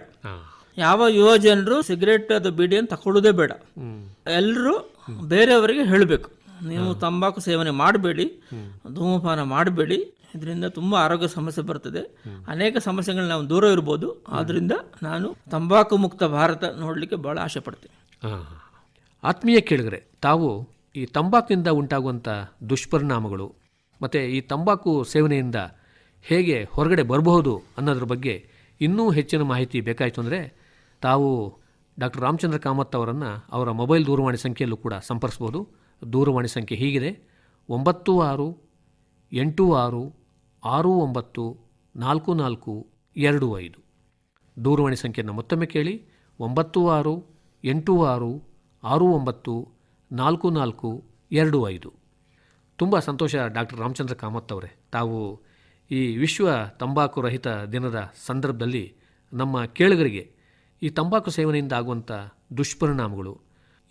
ಯಾವ ಯುವ ಜನರು ಸಿಗರೇಟ್ ಅದು ಬಿಡಿಯನ್ನು ತಕೊಳ್ಳೋದೇ ಬೇಡ. ಎಲ್ಲರೂ ಬೇರೆಯವರಿಗೆ ಹೇಳಬೇಕು. ನೀವು ತಂಬಾಕು ಸೇವನೆ ಮಾಡಬೇಡಿ. ಧೂಮಪಾನ ಮಾಡಬೇಡಿ. ಇದರಿಂದ ತುಂಬ ಆರೋಗ್ಯ ಸಮಸ್ಯೆ ಬರ್ತದೆ. ಅನೇಕ ಸಮಸ್ಯೆಗಳು ನಾವು ದೂರ ಇರ್ಬೋದು. ಆದ್ರಿಂದ ನಾನು ತಂಬಾಕು ಮುಕ್ತ ಭಾರತ ನೋಡಲಿಕ್ಕೆ ಬಹಳ ಆಸೆ ಪಡ್ತೀನಿ. ಆತ್ಮೀಯ ಕೇಳಿದರೆ ತಾವು ಈ ತಂಬಾಕಿನಿಂದ ಉಂಟಾಗುವಂಥ ದುಷ್ಪರಿಣಾಮಗಳು ಮತ್ತು ಈ ತಂಬಾಕು ಸೇವನೆಯಿಂದ ಹೇಗೆ ಹೊರಗಡೆ ಬರಬಹುದು ಅನ್ನೋದ್ರ ಬಗ್ಗೆ ಇನ್ನೂ ಹೆಚ್ಚಿನ ಮಾಹಿತಿ ಬೇಕಾಯಿತು ಅಂದರೆ ತಾವು ಡಾಕ್ಟರ್ ರಾಮಚಂದ್ರ ಕಾಮತ್ ಅವರನ್ನು ಅವರ ಮೊಬೈಲ್ ದೂರವಾಣಿ ಸಂಖ್ಯೆಯಲ್ಲೂ ಕೂಡ ಸಂಪರ್ಸ್ಬೋದು. ದೂರವಾಣಿ ಸಂಖ್ಯೆ ಹೀಗಿದೆ. ಒಂಬತ್ತು ಆರು ಎಂಟು ಆರು ಆರು ಒಂಬತ್ತು ನಾಲ್ಕು ನಾಲ್ಕು ಎರಡು ಐದು. ದೂರವಾಣಿ ಸಂಖ್ಯೆಯನ್ನು ಮತ್ತೊಮ್ಮೆ ಕೇಳಿ. ಒಂಬತ್ತು ಆರು ಎಂಟು ಆರು ಆರು ಒಂಬತ್ತು ನಾಲ್ಕು ನಾಲ್ಕು ಎರಡು ಐದು. ತುಂಬ ಸಂತೋಷ ಡಾಕ್ಟರ್ ರಾಮಚಂದ್ರ ಕಾಮತ್ ಅವರೇ. ತಾವು ಈ ವಿಶ್ವ ತಂಬಾಕು ರಹಿತ ದಿನದ ಸಂದರ್ಭದಲ್ಲಿ ನಮ್ಮ ಕೇಳುಗರಿಗೆ ಈ ತಂಬಾಕು ಸೇವನೆಯಿಂದ ಆಗುವಂಥ ದುಷ್ಪರಿಣಾಮಗಳು,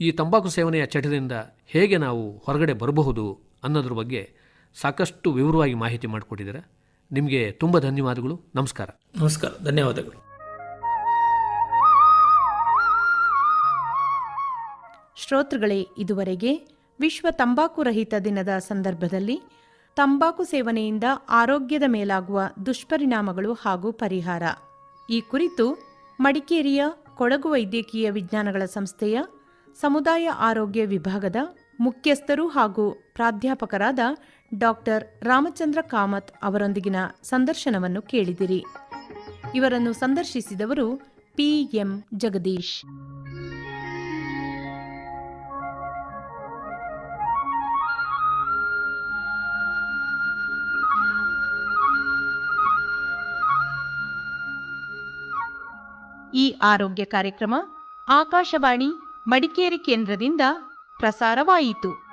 ಈ ತಂಬಾಕು ಸೇವನೆಯ ಚಟದಿಂದ ಹೇಗೆ ನಾವು ಹೊರಗಡೆ ಬರಬಹುದು ಅನ್ನೋದ್ರ ಬಗ್ಗೆ ಸಾಕಷ್ಟು ವಿವರವಾಗಿ ಮಾಹಿತಿ ಮಾಡಿಕೊಟ್ಟಿದ್ದೀರಾ. ನಿಮಗೆ ತುಂಬ ಧನ್ಯವಾದಗಳು. ನಮಸ್ಕಾರ. ನಮಸ್ಕಾರ. ಧನ್ಯವಾದಗಳು. ಶ್ರೋತೃಗಳೇ, ಇದುವರೆಗೆ ವಿಶ್ವ ತಂಬಾಕು ರಹಿತ ದಿನದ ಸಂದರ್ಭದಲ್ಲಿ ತಂಬಾಕು ಸೇವನೆಯಿಂದ ಆರೋಗ್ಯದ ಮೇಲಾಗುವ ದುಷ್ಪರಿಣಾಮಗಳು ಹಾಗೂ ಪರಿಹಾರ. ಈ ಕುರಿತು ಮಡಿಕೇರಿಯ ಕೊಡಗು ವೈದ್ಯಕೀಯ ವಿಜ್ಞಾನಗಳ ಸಂಸ್ಥೆಯ ಸಮುದಾಯ ಆರೋಗ್ಯ ವಿಭಾಗದ ಮುಖ್ಯಸ್ಥರು ಹಾಗೂ ಪ್ರಾಧ್ಯಾಪಕರಾದ ಡಾಕ್ಟರ್ ರಾಮಚಂದ್ರ ಕಾಮತ್ ಅವರೊಂದಿಗಿನ ಸಂದರ್ಶನವನ್ನು ಕೇಳಿದಿರಿ. ಇವರನ್ನು ಸಂದರ್ಶಿಸಿದವರು ಪಿಎಂ ಜಗದೀಶ್. ಈ ಆರೋಗ್ಯ ಕಾರ್ಯಕ್ರಮ ಆಕಾಶವಾಣಿ ಮಡಿಕೇರಿ ಕೇಂದ್ರದಿಂದ ಪ್ರಸಾರವಾಯಿತು.